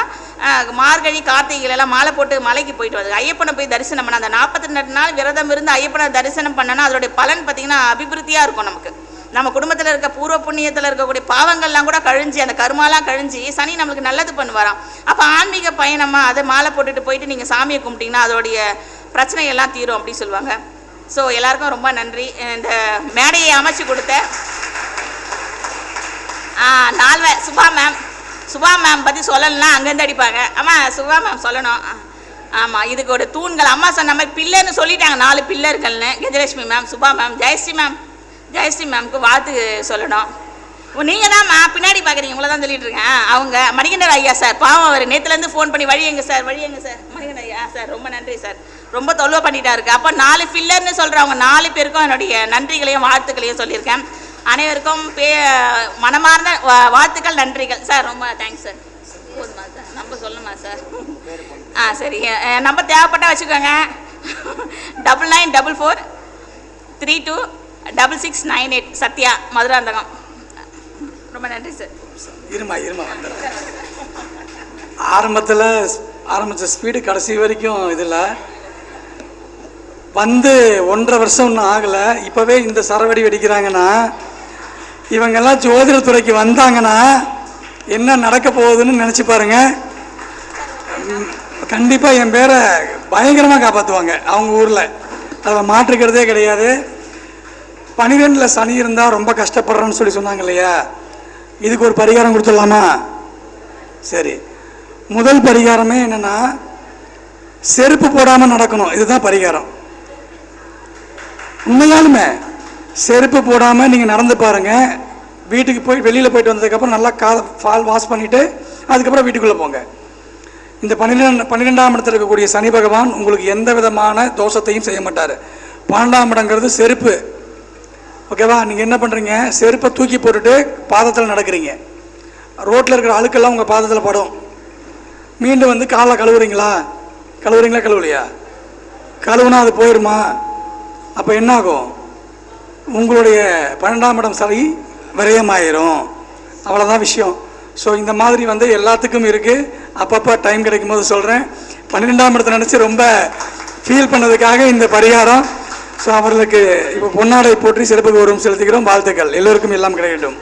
மார்கழி கார்த்திகையிலலாம் மாலை போட்டு மலைக்கு போயிட்டு வருது. ஐயப்பனை போய் தரிசனம் பண்ண அந்த நாற்பத்தி ரெண்டு நாள் விரதம் இருந்து ஐயப்பனை தரிசனம் பண்ணனா அதோடைய பலன் பார்த்தீங்கன்னா அபிவிருத்தியாக இருக்கும் நமக்கு. நம்ம குடும்பத்தில் இருக்க பூர்வ புண்ணியத்தில் இருக்கக்கூடிய பாவங்கள்லாம் கூட கழிஞ்சு அந்த கருமாலாம் கழிஞ்சு சனி நம்மளுக்கு நல்லது பண்ணுவாராம். அப்போ ஆன்மீக பயணமாக அதை மாலை போட்டுட்டு போயிட்டு நீங்கள் சாமியை கும்பிட்டீங்கன்னா அதோடைய பிரச்சனை எல்லாம் தீரும் அப்படின்னு சொல்லுவாங்க. ஸோ எல்லாருக்கும் ரொம்ப நன்றி. இந்த மேடையை அமைச்சு கொடுத்த நால்வ சுபா மேம் சுபா மேம் பற்றி சொல்லலைன்னா அங்கேருந்து அடிப்பாங்க. ஆமாம் சுபா மேம் சொல்லணும். ஆமாம் இதுக்கு ஒரு தூண்கள். அம்மா சொன்ன மாதிரி பிள்ளைன்னு சொல்லிட்டாங்க. நாலு பிள்ளைர்கள்னு Gajalakshmi ma'am Subha ma'am Jayashree ma'am. Jayashree மேம்க்கு வாழ்த்து சொல்லணும். நீங்கள் தான் மேம் பின்னாடி பார்க்குறீங்க உங்களை தான் சொல்லிட்டு இருக்கேன். அவங்க மணிகண்டர் ஐயா சார். பாவம் அவர் நேற்றுலேருந்து ஃபோன் பண்ணி வழி எங்க சார்? வழி எங்க சார்? மணிகண்டர் ஐயா சார் ரொம்ப நன்றி சார். ரொம்ப தொல்லை பண்ணிட்டா இருக்கு அப்போ நாலு ஃபில்லர்னு சொல்கிறவங்க நாலு பேருக்கும் என்னுடைய நன்றிகளையும் வாழ்த்துக்களையும் சொல்லியிருக்கேன். அனைவருக்கும் பே மனமார்ந்த வா- வாழ்த்துக்கள் நன்றிகள். சார் ரொம்ப தேங்க்ஸ் சார். போதுமா சார்? நம்ம சொல்லணுமா சார்? ஆ சரி. நம்ம தேவைப்பட்டா வச்சுக்கோங்க. Double nine double four three two double six nine eight Sathya Madurantakam. ரொம்ப நன்றி சார் இருமா இருமா வந்துடுறேன் ஆரம்பத்தில் ஆரம்பித்த ஸ்பீடு கடைசி வரைக்கும் இதில். வந்து ஒன்றரை வருஷம் ஒன்றும் ஆகலை. இப்போவே இந்த சரவடி வெடிக்கிறாங்கன்னா இவங்கெல்லாம் ஜோதிடத்துறைக்கு வந்தாங்கன்னா என்ன நடக்க போகுதுன்னு நினச்சி பாருங்கள் கண்டிப்பாக என் பேரை பயங்கரமாக காப்பாற்றுவாங்க அவங்க ஊரில். அதில் மாற்றுக்கிறதே கிடையாது. பனிரெண்டில் சனி இருந்தால் ரொம்ப கஷ்டப்படுறோன்னு சொல்லி சொன்னாங்க இல்லையா இதுக்கு ஒரு பரிகாரம் கொடுத்துடலாமா? சரி. முதல் பரிகாரமே என்னென்னா செருப்பு போடாமல் நடக்கணும். இதுதான் பரிகாரம். உண்மையாலுமே செருப்பு போடாமல் நீங்கள் நடந்து பாருங்கள் வீட்டுக்கு போய் வெளியில் போயிட்டு வந்ததுக்கப்புறம் நல்லா கா ஃபால் வாஷ் பண்ணிவிட்டு அதுக்கப்புறம் வீட்டுக்குள்ளே போங்க. இந்த பன்னிரெண்டு பன்னிரெண்டாம் இடத்தில் இருக்கக்கூடிய சனி பகவான் உங்களுக்கு எந்த விதமான தோஷத்தையும் செய்ய மாட்டார். பன்னெண்டாம் இடங்கிறது செருப்பு. ஓகேவா? நீங்கள் என்ன பண்ணுறீங்க செருப்பை தூக்கி போட்டுட்டு பாதத்தில் நடக்கிறீங்க. ரோட்டில் இருக்கிற அழுக்கெல்லாம் உங்கள் பாதத்தில் படும். மீண்டும் வந்து காலை கழுவுறீங்களா? கழுவுறீங்களா கழுவலையா? கழுவுனா அது போயிடுமா அப்போ என்ன ஆகும் உங்களுடைய பன்னெண்டாம் இடம் சரி விரயமாயிரும். அவ்வளோதான் விஷயம். ஸோ இந்த மாதிரி வந்து எல்லாத்துக்கும் இருக்குது அப்பப்போ டைம் கிடைக்கும் போது சொல்கிறேன் பன்னிரெண்டாம் இடத்தை நினச்சி ரொம்ப ஃபீல் பண்ணதுக்காக இந்த பரிகாரம். ஸோ அவர்களுக்கு இப்போ பொன்னாடை போற்றி சிறப்பு கௌரவம் செலுத்துகிறோம். வாழ்த்துக்கள். எல்லோருக்கும் எல்லாம் கிடைக்கட்டும்.